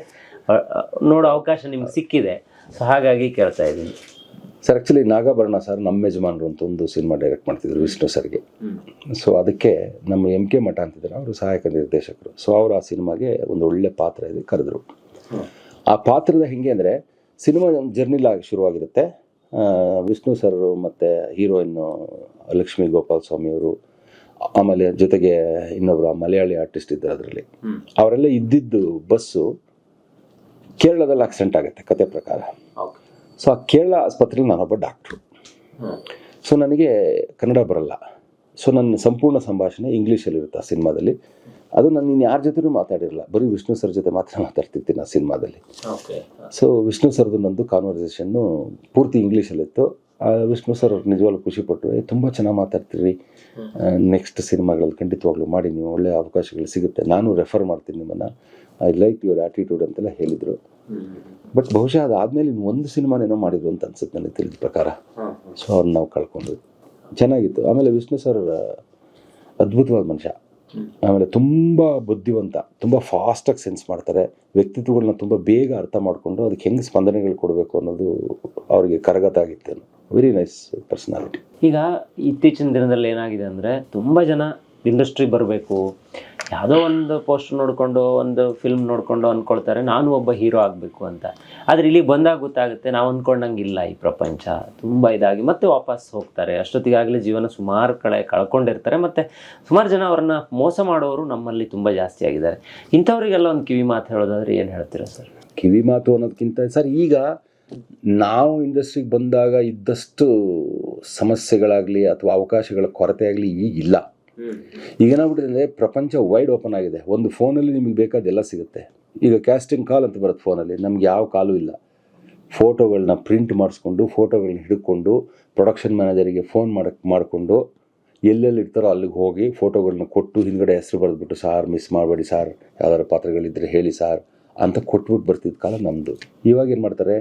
ನೋಡೋ ಅವಕಾಶ ನಿಮ್ಗೆ ಸಿಕ್ಕಿದೆ. ಸೊ ಹಾಗಾಗಿ ಕೇಳ್ತಾ ಇದ್ದೀನಿ. ಸರ್ ಆ್ಯಕ್ಚುಲಿ ನಾಗಾಭರಣ ಸರ್ ನಮ್ಮ ಯಜಮಾನರು ಅಂತ ಒಂದು ಸಿನಿಮಾ ಡೈರೆಕ್ಟ್ ಮಾಡ್ತಿದ್ರು ವಿಷ್ಣು ಸರ್ಗೆ ಸೊ ಅದಕ್ಕೆ ನಮ್ಮ ಎಂ ಕೆ ಮಠ ಅಂತಿದ್ದಾರೆ ಅವರು ಸಹಾಯಕ ನಿರ್ದೇಶಕರು. ಸೊ ಅವರು ಆ ಸಿನಿಮಾಗೆ ಒಂದು ಒಳ್ಳೆ ಪಾತ್ರ ಇದೆ ಕರೆದ್ರು. ಆ ಪಾತ್ರದ ಹೆಂಗೆ ಅಂದರೆ ಸಿನಿಮಾ ಜರ್ನಿಲಾಗಿ ಶುರುವಾಗಿರುತ್ತೆ. ವಿಷ್ಣು ಸರ್ ಮತ್ತು ಹೀರೋಯಿನ್ನು ಲಕ್ಷ್ಮೀ ಗೋಪಾಲ್ ಸ್ವಾಮಿಯವರು ಆಮೇಲೆ ಜೊತೆಗೆ ಇನ್ನೊಬ್ಬರು ಆ ಮಲಯಾಳಿ ಆರ್ಟಿಸ್ಟ್ ಇದ್ದರು ಅದರಲ್ಲಿ. ಅವರೆಲ್ಲ ಇದ್ದಿದ್ದು ಬಸ್ಸು ಕೇರಳದಲ್ಲಿ ಆಕ್ಸಿಡೆಂಟ್ ಆಗುತ್ತೆ ಕತೆ ಪ್ರಕಾರ. ಸೊ ಆ ಕೇರಳ ಆಸ್ಪತ್ರೆಯಲ್ಲಿ ನಾನೊಬ್ಬ ಡಾಕ್ಟ್ರು ಸೊ ನನಗೆ ಕನ್ನಡ ಬರಲ್ಲ. ಸೊ ನನ್ನ ಸಂಪೂರ್ಣ ಸಂಭಾಷಣೆ ಇಂಗ್ಲೀಷಲ್ಲಿರುತ್ತೆ ಆ ಸಿನಿಮಾದಲ್ಲಿ. ಅದು ನಾನು ಇನ್ನು ಯಾರ ಜೊತೆನೂ ಮಾತಾಡಿರಲ್ಲ. ಬರೀ ವಿಷ್ಣು ಸರ್ ಜೊತೆ ಮಾತ್ರ ಮಾತಾಡ್ತಿರ್ತೀನಿ ಆ ಸಿನಿಮಾದಲ್ಲಿ. ಸೊ ವಿಷ್ಣು ಸರ್ದು ನಂದು ಕಾನ್ವರ್ಸೇಷನ್ನು ಪೂರ್ತಿ ಇಂಗ್ಲೀಷಲ್ಲಿತ್ತು ಆ ವಿಷ್ಣು ಸರ್ ಅವ್ರು ನಿಜವಾಗ್ಲೂ ಖುಷಿಪಟ್ಟರು ಏ ತುಂಬ ಚೆನ್ನಾಗಿ ಮಾತಾಡ್ತೀರಿ. ನೆಕ್ಸ್ಟ್ ಸಿನಿಮಾಗಳಲ್ಲಿ ಖಂಡಿತವಾಗ್ಲೂ ಮಾಡಿ ನೀವು ಒಳ್ಳೆ ಅವಕಾಶಗಳು ಸಿಗುತ್ತೆ. ನಾನು ರೆಫರ್ ಮಾಡ್ತೀನಿ ನಿಮ್ಮನ್ನು. ಐ ಲೈಕ್ ಯುವರ್ ಆ್ಯಟಿಟ್ಯೂಡ್ ಅಂತೆಲ್ಲ ಹೇಳಿದರು. ಬಟ್ ಬಹುಶಃ ಅದಾದಮೇಲೆ ಇನ್ನು ಒಂದು ಸಿನಿಮಾನೇನೋ ಮಾಡಿದ್ರು ಅಂತ ಅನ್ಸುತ್ತೆ ನನಗೆ ತಿಳಿದ ಪ್ರಕಾರ. ಸೊ ಅವ್ರನ್ನ ನಾವು ಕಳ್ಕೊಂಡ್ವಿ. ಚೆನ್ನಾಗಿತ್ತು. ಆಮೇಲೆ ವಿಷ್ಣು ಸರ್ ಅದ್ಭುತವಾದ ಮನುಷ್ಯ. ಆಮೇಲೆ ತುಂಬ ಬುದ್ಧಿವಂತ ತುಂಬ ಫಾಸ್ಟಾಗಿ ಸೆನ್ಸ್ ಮಾಡ್ತಾರೆ. ವ್ಯಕ್ತಿತ್ವಗಳನ್ನ ತುಂಬ ಬೇಗ ಅರ್ಥ ಮಾಡಿಕೊಂಡು ಅದಕ್ಕೆ ಹೆಂಗೆ ಸ್ಪಂದನೆಗಳು ಕೊಡಬೇಕು ಅನ್ನೋದು ಅವರಿಗೆ ಕರಗತ ಆಗಿತ್ತು. ವೆರಿ ನೈಸ್ ಪರ್ಸನಾಲಿಟಿ ಈಗ ಇತ್ತೀಚಿನ ದಿನದಲ್ಲಿ ಏನಾಗಿದೆ ಅಂದರೆ ತುಂಬ ಜನ ಇಂಡಸ್ಟ್ರಿ ಬರಬೇಕು. ಯಾವುದೋ ಒಂದು ಪೋಸ್ಟ್ ನೋಡಿಕೊಂಡು, ಒಂದು ಫಿಲ್ಮ್ ನೋಡಿಕೊಂಡು ಅಂದ್ಕೊಳ್ತಾರೆ ನಾನು ಒಬ್ಬ ಹೀರೋ ಆಗಬೇಕು ಅಂತ. ಆದರೆ ಇಲ್ಲಿ ಬಂದಾಗ ಗೊತ್ತಾಗುತ್ತೆ, ನಾವು ಅಂದ್ಕೊಂಡಂಗಿಲ್ಲ ಈ ಪ್ರಪಂಚ. ತುಂಬ ಇದಾಗಿ ಮತ್ತೆ ವಾಪಸ್ ಹೋಗ್ತಾರೆ. ಅಷ್ಟೊತ್ತಿಗಾಗಲೇ ಜೀವನ ಸುಮಾರು ಕಳೆ ಕಳ್ಕೊಂಡಿರ್ತಾರೆ. ಮತ್ತು ಸುಮಾರು ಜನ ಅವ್ರನ್ನ ಮೋಸ ಮಾಡೋರು ನಮ್ಮಲ್ಲಿ ತುಂಬ ಜಾಸ್ತಿ ಆಗಿದ್ದಾರೆ. ಇಂಥವರಿಗೆಲ್ಲ ಒಂದು ಕಿವಿ ಮಾತು ಹೇಳೋದಾದ್ರೆ ಏನು ಹೇಳ್ತೀರಾ ಸರ್? ಕಿವಿ ಮಾತು ಅನ್ನೋದಕ್ಕಿಂತ ಸರ್, ಈಗ ನಾವು ಇಂಡಸ್ಟ್ರಿಗೆ ಬಂದಾಗ ಇದ್ದಷ್ಟು ಸಮಸ್ಯೆಗಳಾಗಲಿ ಅಥವಾ ಅವಕಾಶಗಳ ಕೊರತೆ ಆಗಲಿ ಈಗಿಲ್ಲ ಈಗ ಏನಾಗ್ಬಿಟ್ಟಿದೆ ಅಂದರೆ ಪ್ರಪಂಚ ವೈಡ್ ಓಪನ್ ಆಗಿದೆ. ಒಂದು ಫೋನಲ್ಲಿ ನಿಮಗೆ ಬೇಕಾದೆಲ್ಲ ಸಿಗುತ್ತೆ. ಈಗ ಕ್ಯಾಸ್ಟಿಂಗ್ ಕಾಲ್ ಅಂತ ಬರುತ್ತೆ ಫೋನಲ್ಲಿ ನಮ್ಗೆ ಯಾವ ಕಾಲು ಇಲ್ಲ. ಫೋಟೋಗಳನ್ನ ಪ್ರಿಂಟ್ ಮಾಡಿಸ್ಕೊಂಡು ಫೋಟೋಗಳನ್ನ ಹಿಡ್ಕೊಂಡು ಪ್ರೊಡಕ್ಷನ್ ಮ್ಯಾನೇಜರಿಗೆ ಫೋನ್ ಮಾಡಕ್ಕೆ ಮಾಡಿಕೊಂಡು ಎಲ್ಲೆಲ್ಲಿರ್ತಾರೋ ಅಲ್ಲಿಗೆ ಹೋಗಿ ಫೋಟೋಗಳನ್ನ ಕೊಟ್ಟು ಹಿಂದ್ಗಡೆ ಹೆಸರು ಬರೆದ್ಬಿಟ್ಟು, ಸಾರ್ ಮಿಸ್ ಮಾಡಬೇಡಿ ಸಾರ್. ಯಾವ್ದಾದ್ರು ಪಾತ್ರಗಳಿದ್ದರೆ ಹೇಳಿ ಸಾರ್. ಅಂತ ಕೊಟ್ಬಿಟ್ಟು ಬರ್ತಿದ್ದ ಕಾಲ ನಮ್ಮದು ಇವಾಗ ಏನು ಮಾಡ್ತಾರೆ?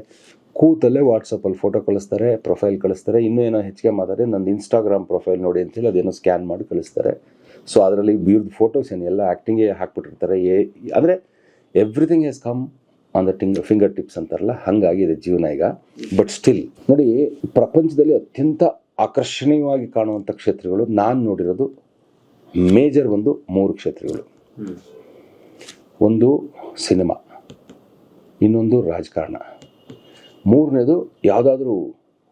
ಕೂತಲ್ಲೇ ವಾಟ್ಸಪ್ಪಲ್ಲಿ ಫೋಟೋ ಕಳಿಸ್ತಾರೆ ಪ್ರೊಫೈಲ್ ಕಳಿಸ್ತಾರೆ ಇನ್ನೂ ಏನೋ ಹೆಚ್ಚಿಗೆ ಮಾತಾಡಿ ನಂದು ಇನ್ಸ್ಟಾಗ್ರಾಮ್ ಪ್ರೊಫೈಲ್ ನೋಡಿ ಅಂತೇಳಿ ಅದೇನೋ ಸ್ಕ್ಯಾನ್ ಮಾಡಿ ಕಳಿಸ್ತಾರೆ. ಸೊ ಅದರಲ್ಲಿ ಇವ್ರದ್ದು ಫೋಟೋಸ್ ಏನು ಎಲ್ಲ ಆ್ಯಕ್ಟಿಂಗೇ ಹಾಕ್ಬಿಟ್ಟಿರ್ತಾರೆ. ಏ ಅಂದರೆ everything has come on the ting finger tips ಅಂತಾರಲ್ಲ ಹಂಗಾಗಿದೆ ಜೀವನ ಈಗ. ಬಟ್ ಸ್ಟಿಲ್ ನೋಡಿ ಪ್ರಪಂಚದಲ್ಲಿ ಅತ್ಯಂತ ಆಕರ್ಷಣೀಯವಾಗಿ ಕಾಣುವಂಥ ಕ್ಷೇತ್ರಗಳು ನಾನು ನೋಡಿರೋದು ಮೇಜರ್ ಒಂದು ಮೂರು ಕ್ಷೇತ್ರಗಳು. ಒಂದು ಸಿನಿಮಾ ಇನ್ನೊಂದು ರಾಜಕಾರಣ. ಮೂರನೇದು ಯಾವುದಾದ್ರೂ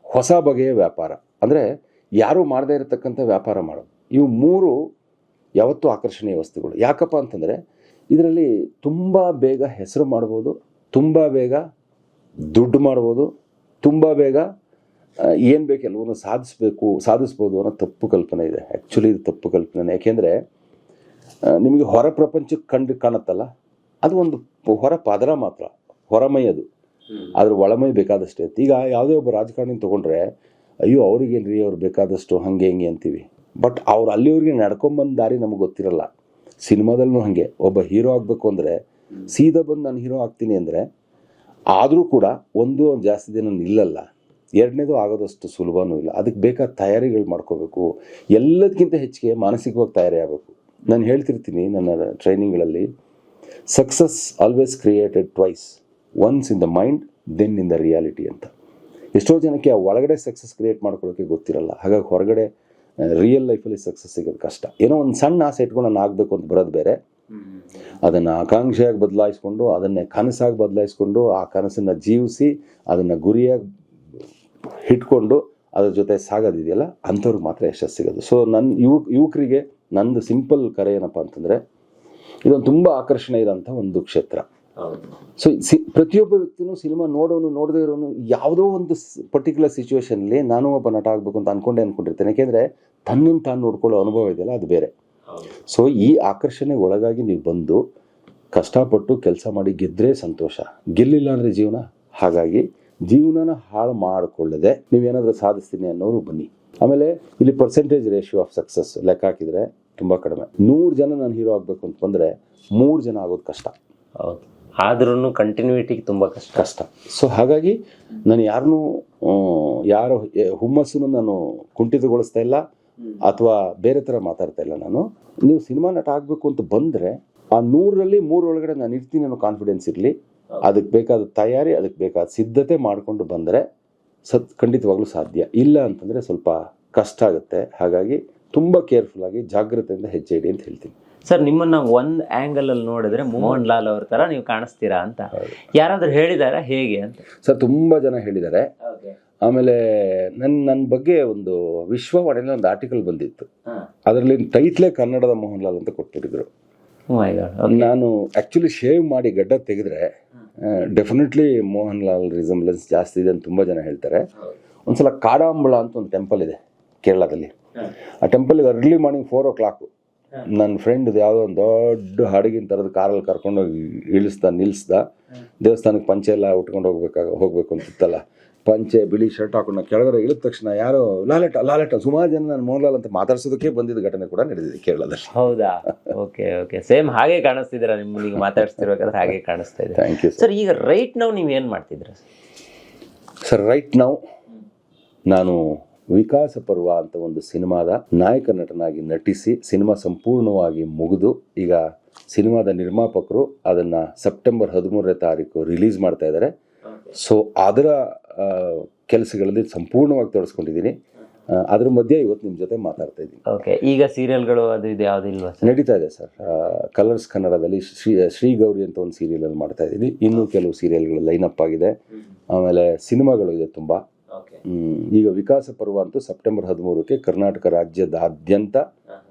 ಹೊಸ ಬಗೆಯ ವ್ಯಾಪಾರ. ಅಂದರೆ ಯಾರೂ ಮಾಡದೇ ಇರತಕ್ಕಂಥ ವ್ಯಾಪಾರ ಮಾಡೋದು. ಇವು ಮೂರು ಯಾವತ್ತೂ ಆಕರ್ಷಣೀಯ ವಸ್ತುಗಳು. ಯಾಕಪ್ಪ ಅಂತಂದರೆ ಇದರಲ್ಲಿ ತುಂಬ ಬೇಗ ಹೆಸರು ಮಾಡ್ಬೋದು, ತುಂಬ ಬೇಗ ದುಡ್ಡು ಮಾಡ್ಬೋದು, ತುಂಬ ಬೇಗ ಏನು ಬೇಕು ಎಲ್ಲವನ್ನೂ ಸಾಧಿಸಬೇಕು, ಸಾಧಿಸ್ಬೋದು ಅನ್ನೋ ತಪ್ಪು ಕಲ್ಪನೆ ಇದೆ. ಆ್ಯಕ್ಚುಲಿ ಇದು ತಪ್ಪು ಕಲ್ಪನೆ ಯಾಕೆಂದರೆ ನಿಮಗೆ ಹೊರ ಪ್ರಪಂಚಕ್ಕೆ ಕಂಡು ಕಾಣುತ್ತಲ್ಲ, ಅದು ಒಂದು ಹೊರ ಪದರ ಮಾತ್ರ, ಹೊರಮೈ ಅದ್ರ ಒಳಮೈ ಬೇಕಾದಷ್ಟೇ. ಇರುತ್ತೆ. ಈಗ ಯಾವುದೇ ಒಬ್ಬ ರಾಜಕಾರಣಿ ತಗೊಂಡ್ರೆ ಅಯ್ಯೋ ಅವ್ರಿಗೇನ್ರಿ ಅವ್ರು ಬೇಕಾದಷ್ಟು ಹಾಗೆ ಹಿಂಗೆ ಅಂತೀವಿ. ಬಟ್ ಅವ್ರು ಅಲ್ಲಿವ್ರಿಗೆ ನಡ್ಕೊಂಬಂದು ದಾರಿ ನಮಗೆ ಗೊತ್ತಿರಲ್ಲ. ಸಿನಿಮಾದಲ್ಲೂ ಹಾಗೆ. ಒಬ್ಬ ಹೀರೋ ಆಗಬೇಕು ಅಂದರೆ ಸೀದಾ ಬಂದು ನಾನು ಹೀರೋ ಆಗ್ತೀನಿ ಅಂದರೆ ಆದರೂ ಕೂಡ ಒಂದು ಜಾಸ್ತಿ ದಿನ ನಿಲ್ಲಲ್ಲ. ಎರಡನೇದು ಆಗೋದಷ್ಟು ಸುಲಭನೂ ಇಲ್ಲ. ಅದಕ್ಕೆ ಬೇಕಾದ ತಯಾರಿಗಳು ಮಾಡ್ಕೋಬೇಕು. ಎಲ್ಲದಕ್ಕಿಂತ ಹೆಚ್ಚಿಗೆ ಮಾನಸಿಕವಾಗಿ ತಯಾರಿ ಆಗಬೇಕು. ನಾನು ಹೇಳ್ತಿರ್ತೀನಿ ನನ್ನ ಟ್ರೈನಿಂಗ್ಗಳಲ್ಲಿ success always created twice once in the mind then in the reality ಅಂತ. ಎಷ್ಟೋ ಜನಕ್ಕೆ ಆ ಒಳಗಡೆ ಸಕ್ಸಸ್ ಕ್ರಿಯೇಟ್ ಮಾಡ್ಕೊಳ್ಳೋಕ್ಕೆ ಗೊತ್ತಿರಲ್ಲ. ಹಾಗಾಗಿ ಹೊರಗಡೆ ರಿಯಲ್ ಲೈಫಲ್ಲಿ ಸಕ್ಸಸ್ ಸಿಗೋದು ಕಷ್ಟ. ಏನೋ ಒಂದು ಸಣ್ಣ ಆಸೆ ಇಟ್ಕೊಂಡು ನಾನು ಆಗಬೇಕು ಅಂತ ಬರೋದು ಬೇರೆ. ಅದನ್ನು ಆಕಾಂಕ್ಷೆಯಾಗಿ ಬದಲಾಯಿಸ್ಕೊಂಡು, ಅದನ್ನೇ ಕನಸಾಗಿ ಬದಲಾಯಿಸ್ಕೊಂಡು, ಆ ಕನಸನ್ನು ಜೀವಿಸಿ, ಅದನ್ನು ಗುರಿಯಾಗಿ ಇಟ್ಕೊಂಡು ಅದ್ರ ಜೊತೆ ಸಾಗೋದಿದೆಯಲ್ಲ, ಅಂಥವ್ರಿಗೆ ಮಾತ್ರ ಯಶಸ್ಸು ಸಿಗೋದು. ಸೊ ನನ್ನ ಯುವ ಯುವಕರಿಗೆ ನಂದು ಸಿಂಪಲ್ ಕರೆ ಏನಪ್ಪ ಅಂತಂದರೆ, ಇದೊಂದು ತುಂಬ ಆಕರ್ಷಣೆ ಇರೋಂಥ ಒಂದು ಕ್ಷೇತ್ರ. ಸೊ ಸಿ ಪ್ರತಿಯೊಬ್ಬ ವ್ಯಕ್ತಿನೂ ಸಿನಿಮಾ ನೋಡೋನು ನೋಡದೇ ಇರೋನು ಯಾವುದೋ ಒಂದು ಪರ್ಟಿಕ್ಯುಲರ್ ಸಿಚುವೇಶನಲ್ಲಿ ನಾನು ಒಬ್ಬ ನಟ ಆಗಬೇಕು ಅಂತ ಅನ್ಕೊಂಡೆ ಅನ್ಕೊಂಡಿರ್ತೇನೆ. ಯಾಕೆಂದರೆ ತನ್ನನ್ನು ತಾನು ನೋಡ್ಕೊಳ್ಳೋ ಅನುಭವ ಇದೆಯಲ್ಲ ಅದು ಬೇರೆ. ಸೊ ಈ ಆಕರ್ಷಣೆಗೆ ಒಳಗಾಗಿ ನೀವು ಬಂದು ಕಷ್ಟಪಟ್ಟು ಕೆಲಸ ಮಾಡಿ ಗೆದ್ದರೆ ಸಂತೋಷ. ಗೆಲ್ಲಿಲ್ಲ ಅಂದರೆ ಜೀವನ ಹಾಗಾಗಿ ಜೀವನನ ಹಾಳು ಮಾಡಿಕೊಳ್ಳದೆ ನೀವೇನಾದರೂ ಸಾಧಿಸ್ತೀನಿ ಅನ್ನೋರು ಬನ್ನಿ. ಆಮೇಲೆ ಇಲ್ಲಿ ಪರ್ಸೆಂಟೇಜ್ ರೇಷಿಯೋ ಆಫ್ ಸಕ್ಸಸ್ ಲೆಕ್ಕ ಹಾಕಿದರೆ ತುಂಬ ಕಡಿಮೆ. ನೂರು ಜನ ನಾನು ಹೀರೋ ಆಗಬೇಕು ಅಂತ ಬಂದರೆ ಮೂರು ಜನ ಆಗೋದು ಕಷ್ಟ. ಹೌದು. ಆದ್ರೂ ಕಂಟಿನ್ಯೂಟಿಗೆ ತುಂಬ ಕಷ್ಟ. ಕಷ್ಟ. ಸೊ ಹಾಗಾಗಿ ನಾನು ಯಾರನ್ನೂ ಯಾರ ಹುಮ್ಮಸ್ಸನ್ನು ನಾನು ಕುಂಠಿತಗೊಳಿಸ್ತಾ ಇಲ್ಲ ಅಥವಾ ಬೇರೆ ಥರ ಮಾತಾಡ್ತಾ ಇಲ್ಲ ನಾನು. ನೀವು ಸಿನಿಮಾ ನಟ ಆಗಬೇಕು ಅಂತ ಬಂದರೆ ಆ ನೂರರಲ್ಲಿ ಮೂರೊಳಗಡೆ ನಾನು ಇರ್ತೀನಿ ಅನ್ನೋ ಕಾನ್ಫಿಡೆನ್ಸ್ ಇರಲಿ. ಅದಕ್ಕೆ ಬೇಕಾದ ತಯಾರಿ ಅದಕ್ಕೆ ಬೇಕಾದ ಸಿದ್ಧತೆ ಮಾಡಿಕೊಂಡು ಬಂದರೆ ಸತ್ ಖಂಡಿತವಾಗ್ಲೂ ಸಾಧ್ಯ. ಇಲ್ಲ ಅಂತಂದರೆ ಸ್ವಲ್ಪ ಕಷ್ಟ ಆಗುತ್ತೆ. ಹಾಗಾಗಿ ತುಂಬ ಕೇರ್ಫುಲ್ ಆಗಿ ಜಾಗ್ರತೆಯಿಂದ ಹೆಜ್ಜೆ ಇಡಿ ಅಂತ ಹೇಳ್ತೀನಿ. ಸರ್ ನಿಮ್ಮನ್ನ ಒಂದ್ ಆಂಗಲ್ ಅಲ್ಲಿ ನೋಡಿದ್ರೆ ಮೋಹನ್ ಲಾಲ್ ಅವ್ರ ತರ ನೀವು ಕಾಣಿಸ್ತೀರಾ ಅಂತ. ಯಾರಾದ್ರೂ ಹೇಳಿದಾರಾ ಹೇಗೆ ಅಂತ? ಸರ್ ತುಂಬಾ ಜನ ಹೇಳಿದ್ದಾರೆ. ಆಮೇಲೆ ನನ್ನ ನನ್ನ ಬಗ್ಗೆ ಒಂದು ವಿಶ್ವ ವಿಶ್ವವಾಣಿಯಲ್ಲಿ ಒಂದು ಆರ್ಟಿಕಲ್ ಬಂದಿತ್ತು. ಅದರಲ್ಲಿ ಟೈಟ್ಲೇ ಕನ್ನಡದ ಮೋಹನ್ ಲಾಲ್ ಅಂತ ಕೊಟ್ಬಿಟ್ಟಿದ್ರು ಮೈ ನಾನು ಆ್ಯಕ್ಚುಲಿ ಶೇವ್ ಮಾಡಿ ಗಡ್ಡ ತೆಗೆದ್ರೆ ಡೆಫಿನೆಟ್ಲಿ ಮೋಹನ್ ಲಾಲ್ ರಿಸಂಬ್ಲೆನ್ಸ್ ಜಾಸ್ತಿ ಇದೆ ಅಂತ ತುಂಬ ಜನ ಹೇಳ್ತಾರೆ. ಒಂದ್ಸಲ ಕಾಡಾಂಬಳ ಅಂತ ಒಂದು ಟೆಂಪಲ್ ಇದೆ ಕೇರಳದಲ್ಲಿ. ಆ ಟೆಂಪಲ್ಗೆ early morning four o'clock ನನ್ನ ಫ್ರೆಂಡ್ ಯಾವುದೋ ಒಂದು ದೊಡ್ಡ ಹಡಗಿನ ಥರದ ಕಾರಲ್ಲಿ ಕರ್ಕೊಂಡೋಗಿ ಇಳಿಸ್ದ ನಿಲ್ಲಿಸ್ದ ದೇವಸ್ಥಾನಕ್ಕೆ ಪಂಚೆ ಎಲ್ಲ ಉಟ್ಕೊಂಡು ಹೋಗ್ಬೇಕಾಗ ಹೋಗ್ಬೇಕು ಅಂತಿತ್ತಲ್ಲ. ಪಂಚೆ ಬಿಳಿ ಶರ್ಟ್ ಹಾಕೊಂಡು ಕೆಳಗಡೆ ಇಳಿದ ತಕ್ಷಣ ಯಾರೋ ಲಾಲೆಟ ಲಾಲೆಟ ಸುಮಾರು ಜನ ನಾನು ಮೋಹನ್ಲಾಲ್ ಅಂತ ಮಾತಾಡ್ಸೋದಕ್ಕೆ ಬಂದಿದ್ದ ಘಟನೆ ಕೂಡ ನಡೆದಿದೆ ಕೇರಳದಲ್ಲಿ. ಹೌದಾ? Okay okay. ಸೇಮ್ ಹಾಗೆ ಕಾಣಿಸ್ತಿದ್ದೀರಾ ನಿಮ್ಮ ನೀವು ಮಾತಾಡ್ಸ್ತಿರ್ಬೇಕಾದ್ರೆ ಹಾಗೆ ಕಾಣಿಸ್ತಾ ಇದೆ. ಥ್ಯಾಂಕ್ ಯು ಸರ್ ಈಗ ರೈಟ್ ನಾವು ನೀವು ಏನು ಮಾಡ್ತಿದ್ರ ಸರ್ ರೈಟ್ ನಾವು ನಾನು ವಿಕಾಸ ಪರ್ವ ಅಂತ ಒಂದು ಸಿನಿಮಾದ ನಾಯಕ ನಟನಾಗಿ ನಟಿಸಿ ಸಿನಿಮಾ ಸಂಪೂರ್ಣವಾಗಿ ಮುಗಿದು ಈಗ ಸಿನಿಮಾದ ನಿರ್ಮಾಪಕರು ಅದನ್ನ ಸೆಪ್ಟೆಂಬರ್ ಹದಿಮೂರನೇ ತಾರೀಕು ರಿಲೀಸ್ ಮಾಡ್ತಾ ಇದ್ದಾರೆ. ಸೊ ಅದರ ಕೆಲಸಗಳಲ್ಲಿ ಸಂಪೂರ್ಣವಾಗಿ ತೊಡಸ್ಕೊಂಡಿದ್ದೀನಿ. ಅದ್ರ ಮಧ್ಯೆ ಇವತ್ತು ನಿಮ್ಮ ಜೊತೆ ಮಾತಾಡ್ತಾ ಇದ್ದೀನಿ. ಓಕೆ ಈಗ ಸೀರಿಯಲ್ಗಳು ಅದು ಇದು ಯಾವ್ದು ಇಲ್ವಾ ನಡೀತಾ ಇದೆ ಸರ್. ಕಲರ್ಸ್ ಕನ್ನಡದಲ್ಲಿ ಶ್ರೀ ಶ್ರೀ ಗೌರಿ ಅಂತ ಒಂದು ಸೀರಿಯಲಲ್ಲಿ ಮಾಡ್ತಾ ಇದ್ದೀನಿ. ಇನ್ನೂ ಕೆಲವು ಸೀರಿಯಲ್ಗಳು ಅಪ್ ಆಗಿದೆ. ಆಮೇಲೆ ಸಿನಿಮಾಗಳು ಇದೆ ತುಂಬ. ಈಗ ವಿಕಾಸ ಪರ್ವ ಅಂತೂ ಸೆಪ್ಟೆಂಬರ್ ಹದಿಮೂರಕ್ಕೆ ಕರ್ನಾಟಕ ರಾಜ್ಯದಾದ್ಯಂತ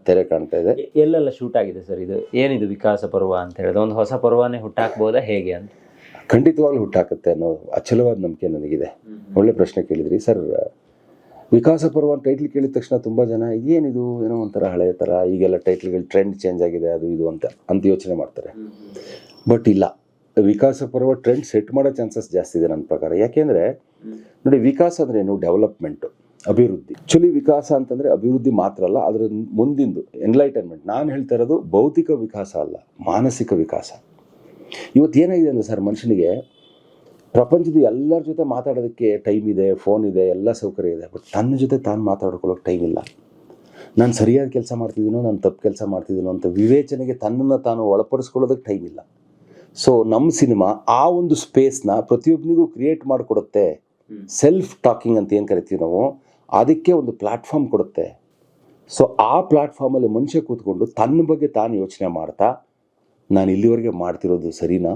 ತೆರೆ ಕಾಣ್ತಾ ಇದೆ. ಎಲ್ಲೆಲ್ಲ ಶೂಟ್ ಆಗಿದೆ ಸರ್ ಇದು ಏನಿದು ವಿಕಾಸ ಪರ್ವ ಅಂತ ಹೇಳಿದ್ರೆ ಒಂದು ಹೊಸ ಪರ್ವನೇ ಹುಟ್ಟಾಕ್ಬೋದಾ ಹೇಗೆ ಅಂತ? ಖಂಡಿತವಾಗ್ಲೂ ಹುಟ್ಟಾಕತ್ತೆ ಅನ್ನೋ ಅಚಲವಾದ ನಂಬಿಕೆ ನನಗಿದೆ. ಒಳ್ಳೆ ಪ್ರಶ್ನೆ ಕೇಳಿದ್ರಿ. ಸರ್ ವಿಕಾಸ ಪರ್ವ ಟೈಟ್ಲ್ ಕೇಳಿದ ತಕ್ಷಣ ತುಂಬ ಜನ ಇದೇನಿದು? ಏನೋ ಒಂಥರ ಹಳೆಯ ಥರ ಈಗೆಲ್ಲ ಟೈಟ್ಲ್ಗಳು ಟ್ರೆಂಡ್ ಚೇಂಜ್ ಆಗಿದೆ ಅದು ಇದು ಅಂತ ಅಂತ ಯೋಚನೆ ಮಾಡ್ತಾರೆ. ಬಟ್ ಇಲ್ಲ. ವಿಕಾಸ ಪರ್ವ ಟ್ರೆಂಡ್ ಸೆಟ್ ಮಾಡೋ ಚಾನ್ಸಸ್ ಜಾಸ್ತಿ ಇದೆ ನನ್ನ ಪ್ರಕಾರ. ಯಾಕೆಂದರೆ ನೋಡಿ, ವಿಕಾಸ ಅಂದ್ರೆ ಏನು? ಡೆವಲಪ್ಮೆಂಟು ಅಭಿವೃದ್ಧಿ. ಆಕ್ಚುಲಿ ವಿಕಾಸ ಅಂತಂದರೆ ಅಭಿವೃದ್ಧಿ ಮಾತ್ರ ಅಲ್ಲ, ಅದರ ಮುಂದಿಂದು ಎನ್ಲೈಟನ್ಮೆಂಟ್ ನಾನು ಹೇಳ್ತಾ ಇರೋದು ಭೌತಿಕ ವಿಕಾಸ ಅಲ್ಲ, ಮಾನಸಿಕ ವಿಕಾಸ. ಇವತ್ತು ಏನಾಗಿದೆ ಅಂದರೆ ಸರ್, ಮನುಷ್ಯನಿಗೆ ಪ್ರಪಂಚದ ಎಲ್ಲರ ಜೊತೆ ಮಾತಾಡೋದಕ್ಕೆ ಟೈಮ್ ಇದೆ ಫೋನ್ ಇದೆ, ಎಲ್ಲ ಸೌಕರ್ಯ ಇದೆ ಬಟ್ ತನ್ನ ಜೊತೆ ತಾನು ಮಾತಾಡ್ಕೊಳ್ಳೋಕೆ ಟೈಮ್ ಇಲ್ಲ. ನಾನು ಸರಿಯಾದ ಕೆಲಸ ಮಾಡ್ತಿದ್ದೀನೋ, ನಾನು ತಪ್ಪು ಕೆಲಸ ಮಾಡ್ತಿದ್ದೀನೋ ಅಂತ ವಿವೇಚನೆಗೆ ತನ್ನನ್ನು ತಾನು ಒಳಪಡಿಸ್ಕೊಳ್ಳೋದಕ್ಕೆ ಟೈಮ್ ಇಲ್ಲ. ಸೊ ನಮ್ಮ ಸಿನಿಮಾ ಆ ಒಂದು ಸ್ಪೇಸ್ನ ಪ್ರತಿಯೊಬ್ಬನಿಗೂ ಕ್ರಿಯೇಟ್ ಮಾಡಿಕೊಡುತ್ತೆ. ಸೆಲ್ಫ್ ಟಾಕಿಂಗ್ ಅಂತ ಏನು ಕರಿತೀವಿ ನಾವು, ಅದಕ್ಕೆ ಒಂದು ಪ್ಲ್ಯಾಟ್ಫಾರ್ಮ್ ಕೊಡುತ್ತೆ. ಸೊ ಆ ಪ್ಲ್ಯಾಟ್ಫಾರ್ಮಲ್ಲಿ ಮನುಷ್ಯ ಕೂತ್ಕೊಂಡು ತನ್ನ ಬಗ್ಗೆ ತಾನು ಯೋಚನೆ ಮಾಡ್ತಾ, ನಾನು ಇಲ್ಲಿವರೆಗೆ ಮಾಡ್ತಿರೋದು ಸರಿನಾ?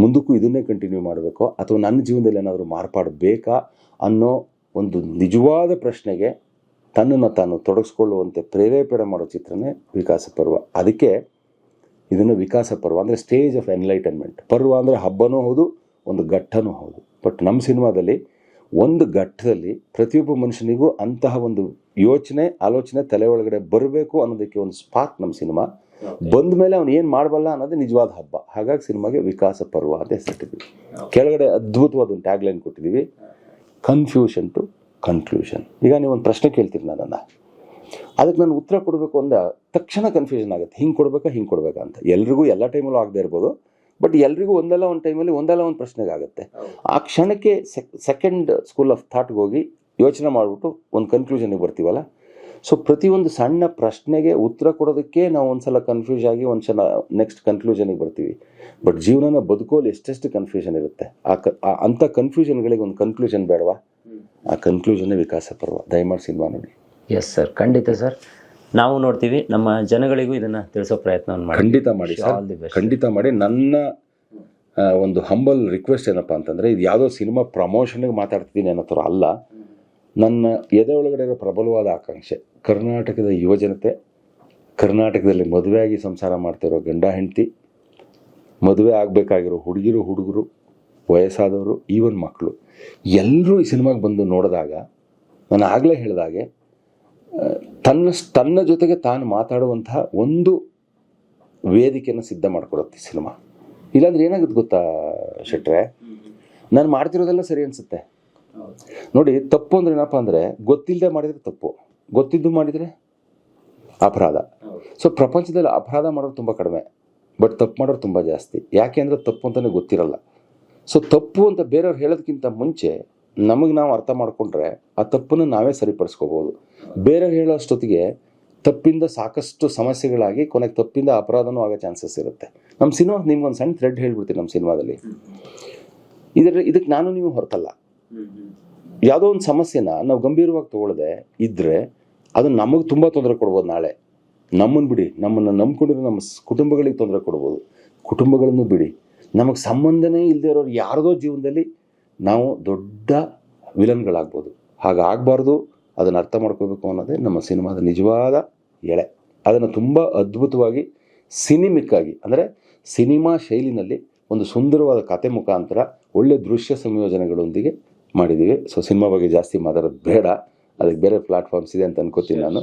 ಮುಂದಕ್ಕೂ ಇದನ್ನೇ ಕಂಟಿನ್ಯೂ ಮಾಡಬೇಕು? ಅಥವಾ ನನ್ನ ಜೀವನದಲ್ಲಿ ಏನಾದರೂ ಮಾರ್ಪಾಡು ಬೇಕಾ? ಅನ್ನೋ ಒಂದು ನಿಜವಾದ ಪ್ರಶ್ನೆಗೆ ತನ್ನನ್ನು ತಾನು ತೊಡಗಿಸ್ಕೊಳ್ಳುವಂತೆ ಪ್ರೇರೇಪಣೆ ಮಾಡೋ ಚಿತ್ರನೇ ವಿಕಾಸ ಪರ್ವ. ಅದಕ್ಕೆ ಇದನ್ನು ವಿಕಾಸ ಪರ್ವ ಅಂದರೆ ಸ್ಟೇಜ್ ಆಫ್ ಎನ್ಲೈಟನ್ಮೆಂಟ್ ಪರ್ವ ಅಂದರೆ ಹಬ್ಬನೂ ಹೌದು, ಒಂದು ಘಟ್ಟನೂ ಹೌದು. ಬಟ್ ನಮ್ಮ ಸಿನಿಮಾದಲ್ಲಿ ಒಂದು ಘಟ್ಟದಲ್ಲಿ ಪ್ರತಿಯೊಬ್ಬ ಮನುಷ್ಯನಿಗೂ ಅಂತಹ ಒಂದು ಯೋಚನೆ ಆಲೋಚನೆ ತಲೆ ಒಳಗಡೆ ಬರಬೇಕು ಅನ್ನೋದಕ್ಕೆ ಒಂದು ಸ್ಪಾರ್ಕ್ ನಮ್ಮ ಸಿನಿಮಾ. ಬಂದ ಮೇಲೆ ಅವನು ಏನು ಮಾಡಬಲ್ಲ ಅನ್ನೋದು ನಿಜವಾದ ಹಬ್ಬ. ಹಾಗಾಗಿ ಸಿನಿಮಾಗೆ ವಿಕಾಸ ಪರ್ವ ಅಂತ ಹೆಸರಿಟ್ಟಿದ್ವಿ ಕೆಳಗಡೆ ಅದ್ಭುತವಾದ ಒಂದು ಟ್ಯಾಗ್ಲೈನ್ ಕೊಟ್ಟಿದ್ದೀವಿ. ಕನ್ಫ್ಯೂಷನ್ ಟು ಕನ್ಕ್ಲೂಷನ್ ಈಗ ನೀವು ಒಂದು ಪ್ರಶ್ನೆ ಕೇಳ್ತೀರಿ ನನ್ನನ್ನು. ಅದಕ್ಕೆ ನಾನು ಉತ್ತರ ಕೊಡಬೇಕು ಅಂದ ತಕ್ಷಣ ಕನ್ಫ್ಯೂಷನ್ ಆಗುತ್ತೆ. ಹಿಂಗೆ ಕೊಡಬೇಕಾ ಹಿಂಗೆ ಕೊಡಬೇಕಾ ಅಂತ. ಎಲ್ರಿಗೂ ಎಲ್ಲ ಟೈಮಲ್ಲೂ ಆಗದೆ ಇರ್ಬೋದು. ಬಟ್ ಎಲ್ರಿಗೂ ಒಂದಲ್ಲ ಒಂದು ಟೈಮಲ್ಲಿ ಒಂದಲ್ಲ ಒಂದು ಪ್ರಶ್ನೆಗೆ ಆಗುತ್ತೆ. ಆ ಕ್ಷಣಕ್ಕೆ ಸೆಕೆಂಡ್ ಸ್ಕೂಲ್ ಆಫ್ ಥಾಟ್ಗೆ ಹೋಗಿ ಯೋಚನೆ ಮಾಡಿಬಿಟ್ಟು ಒಂದು ಕನ್ಕ್ಲೂಷನಿಗೆ ಬರ್ತೀವಲ್ಲ ಸೊ ಪ್ರತಿಯೊಂದು ಸಣ್ಣ ಪ್ರಶ್ನೆಗೆ ಉತ್ತರ ಕೊಡೋದಕ್ಕೆ ನಾವು ಒಂದ್ಸಲ ಕನ್ಫ್ಯೂಸ್ ಆಗಿ ಒಂದ್ಸಲ ನೆಕ್ಸ್ಟ್ ಕನ್ಕ್ಲೂಷನಿಗೆ ಬರ್ತೀವಿ. ಬಟ್ ಜೀವನನ ಬದುಕೋಲಿ ಎಷ್ಟೆಷ್ಟು ಕನ್ಫ್ಯೂಷನ್ ಇರುತ್ತೆ? ಆ ಕ ಆ- ಅಂಥ ಕನ್ಫ್ಯೂಷನ್ಗಳಿಗೆ ಒಂದು ಕನ್ಕ್ಲೂಷನ್ ಬೇಡವಾ? ಆ ಕನ್ಕ್ಲೂಷನ್ನೇ ವಿಕಾಸ ಪರ್ವ. ದಯಮಾಡಿ ಸಿನಿಮಾ ನೋಡಿ. ಎಸ್ ಸರ್ ಖಂಡಿತ ಸರ್ ನಾವು ನೋಡ್ತೀವಿ ನಮ್ಮ ಜನಗಳಿಗೂ ಇದನ್ನ ತಿಳಿಸೋ ಪ್ರಯತ್ನವನ್ನು ಮಾಡಿ ಖಂಡಿತ ಮಾಡಿ ಸರ್. ಆಲ್ ದಿ ಬೆಸ್ಟ್ ಖಂಡಿತ ಮಾಡಿ. ನನ್ನ ಒಂದು ಹಂಬಲ್ ರಿಕ್ವೆಸ್ಟ್ ಏನಪ್ಪ ಅಂತಂದರೆ ಇದು ಯಾವುದೋ ಸಿನಿಮಾ ಪ್ರಮೋಷನ್ಗೆ ಮಾತಾಡ್ತಿದ್ದೀನಿ ಅನ್ನೋ ಥರ ಅಲ್ಲ. ನನ್ನ ಎದೆ ಒಳಗಡೆ ಇರೋ ಪ್ರಬಲವಾದ ಆಕಾಂಕ್ಷೆ ಕರ್ನಾಟಕದ ಯುವಜನತೆ ಕರ್ನಾಟಕದಲ್ಲಿ ಮದುವೆಯಾಗಿ ಸಂಸಾರ ಮಾಡ್ತಿರೋ ಗಂಡ ಹೆಂಡತಿ ಮದುವೆ ಆಗಬೇಕಾಗಿರೋ ಹುಡುಗಿರು ಹುಡುಗರು ವಯಸ್ಸಾದವರು ಈವನ್ ಮಕ್ಕಳು ಎಲ್ಲರೂ ಈ ಸಿನಿಮಾಗೆ ಬಂದು ನೋಡಿದಾಗ ನಾನು ಆಗಲೇ ಹೇಳಿದಾಗೆ ತನ್ನ ತನ್ನ ಜೊತೆಗೆ ತಾನು ಮಾತಾಡುವಂತಹ ಒಂದು ವೇದಿಕೆಯನ್ನು ಸಿದ್ಧ ಮಾಡ್ಕೊಡುತ್ತೆ ಸಿನಿಮಾ. ಇಲ್ಲಾಂದ್ರೆ ಏನಾಗುತ್ತೆ ಗೊತ್ತಾ ಶೆಟ್ರೆ? ನಾನು ಮಾಡ್ತಿರೋದೆಲ್ಲ ಸರಿ ಅನಿಸುತ್ತೆ. ನೋಡಿ, ತಪ್ಪು ಅಂದ್ರೆ ಏನಪ್ಪ ಅಂದರೆ ಗೊತ್ತಿಲ್ಲದೆ ಮಾಡಿದರೆ ತಪ್ಪು. ಗೊತ್ತಿದ್ದು ಮಾಡಿದರೆ ಅಪರಾಧ. ಸೊ ಪ್ರಪಂಚದಲ್ಲಿ ಅಪರಾಧ ಮಾಡೋರು ತುಂಬ ಕಡಿಮೆ. ಬಟ್ ತಪ್ಪು ಮಾಡೋರು ತುಂಬ ಜಾಸ್ತಿ. ಯಾಕೆ ಅಂದರೆ ತಪ್ಪು ಅಂತಲೇ ಗೊತ್ತಿರಲ್ಲ. ಸೊ ತಪ್ಪು ಅಂತ ಬೇರೆಯವ್ರು ಹೇಳೋದಕ್ಕಿಂತ ಮುಂಚೆ ನಮಗೆ ನಾವು ಅರ್ಥ ಮಾಡಿಕೊಂಡ್ರೆ ಆ ತಪ್ಪನ್ನು ನಾವೇ ಸರಿಪಡಿಸ್ಕೋಬೋದು. ಬೇರೆಯವ್ರು ಹೇಳೋ ಅಷ್ಟೊತ್ತಿಗೆ ತಪ್ಪಿಂದ ಸಾಕಷ್ಟು ಸಮಸ್ಯೆಗಳಾಗಿ ಕೊನೆಗೆ ತಪ್ಪಿಂದ ಅಪರಾಧನೂ ಆಗೋ ಚಾನ್ಸಸ್ ಇರುತ್ತೆ. ನಮ್ಮ ಸಿನಿಮಾ ನಿಮ್ಗೊಂದು ಸಣ್ಣ ಥ್ರೆಡ್ ಹೇಳ್ಬಿಡ್ತೀನಿ ನಮ್ಮ ಸಿನಿಮಾದಲ್ಲಿ. ಇದರ ಇದಕ್ಕೆ ನಾನು ನೀವು ಹೊರತಲ್ಲ. ಯಾವುದೋ ಒಂದು ಸಮಸ್ಯೆನ ನಾವು ಗಂಭೀರವಾಗಿ ತಗೊಳ್ಳದೆ ಇದ್ದರೆ ಅದು ನಮಗೆ ತುಂಬ ತೊಂದರೆ ಕೊಡ್ಬೋದು ನಾಳೆ. ನಮ್ಮನ್ನು ಬಿಡಿ, ನಮ್ಮನ್ನು ನಂಬ್ಕೊಂಡಿರೋ ನಮ್ಮ ಕುಟುಂಬಗಳಿಗೆ ತೊಂದರೆ ಕೊಡ್ಬೋದು. ಕುಟುಂಬಗಳನ್ನು ಬಿಡಿ. ನಮಗೆ ಸಂಬಂಧನೇ ಇಲ್ಲದೆ ಇರೋರು ಯಾರದೋ ಜೀವನದಲ್ಲಿ ನಾವು ದೊಡ್ಡ ವಿಲನ್ಗಳಾಗ್ಬೋದು. ಹಾಗಾಗಬಾರ್ದು ಅದನ್ನು ಅರ್ಥ ಮಾಡ್ಕೋಬೇಕು ಅನ್ನೋದೇ ನಮ್ಮ ಸಿನಿಮಾದ ನಿಜವಾದ ಎಳೆ. ಅದನ್ನು ತುಂಬ ಅದ್ಭುತವಾಗಿ ಸಿನಿಮಿಕ್ಕಾಗಿ ಅಂದರೆ ಸಿನಿಮಾ ಶೈಲಿನಲ್ಲಿ ಒಂದು ಸುಂದರವಾದ ಕತೆ ಮುಖಾಂತರ ಒಳ್ಳೆ ದೃಶ್ಯ ಸಂಯೋಜನೆಗಳೊಂದಿಗೆ ಮಾಡಿದ್ದೀವಿ. ಸೊ ಸಿನಿಮಾ ಬಗ್ಗೆ ಜಾಸ್ತಿ ಮಾತಾಡೋದು ಬೇಡ. ಅದಕ್ಕೆ ಬೇರೆ ಪ್ಲಾಟ್ಫಾರ್ಮ್ಸ್ ಇದೆ ಅಂತ ಅನ್ಕೋತೀನಿ ನಾನು.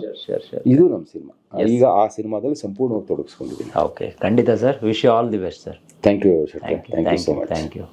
ಇದು ನಮ್ಮ ಸಿನಿಮಾ. ಈಗ ಆ ಸಿನಿಮಾದಲ್ಲಿ ಸಂಪೂರ್ಣವಾಗಿ ತೊಡಗಿಸ್ಕೊಂಡಿದ್ದೀನಿ. ಓಕೆ ಖಂಡಿತ sir. Wish you all the best sir thank you Shetty thank you thank you so much thank you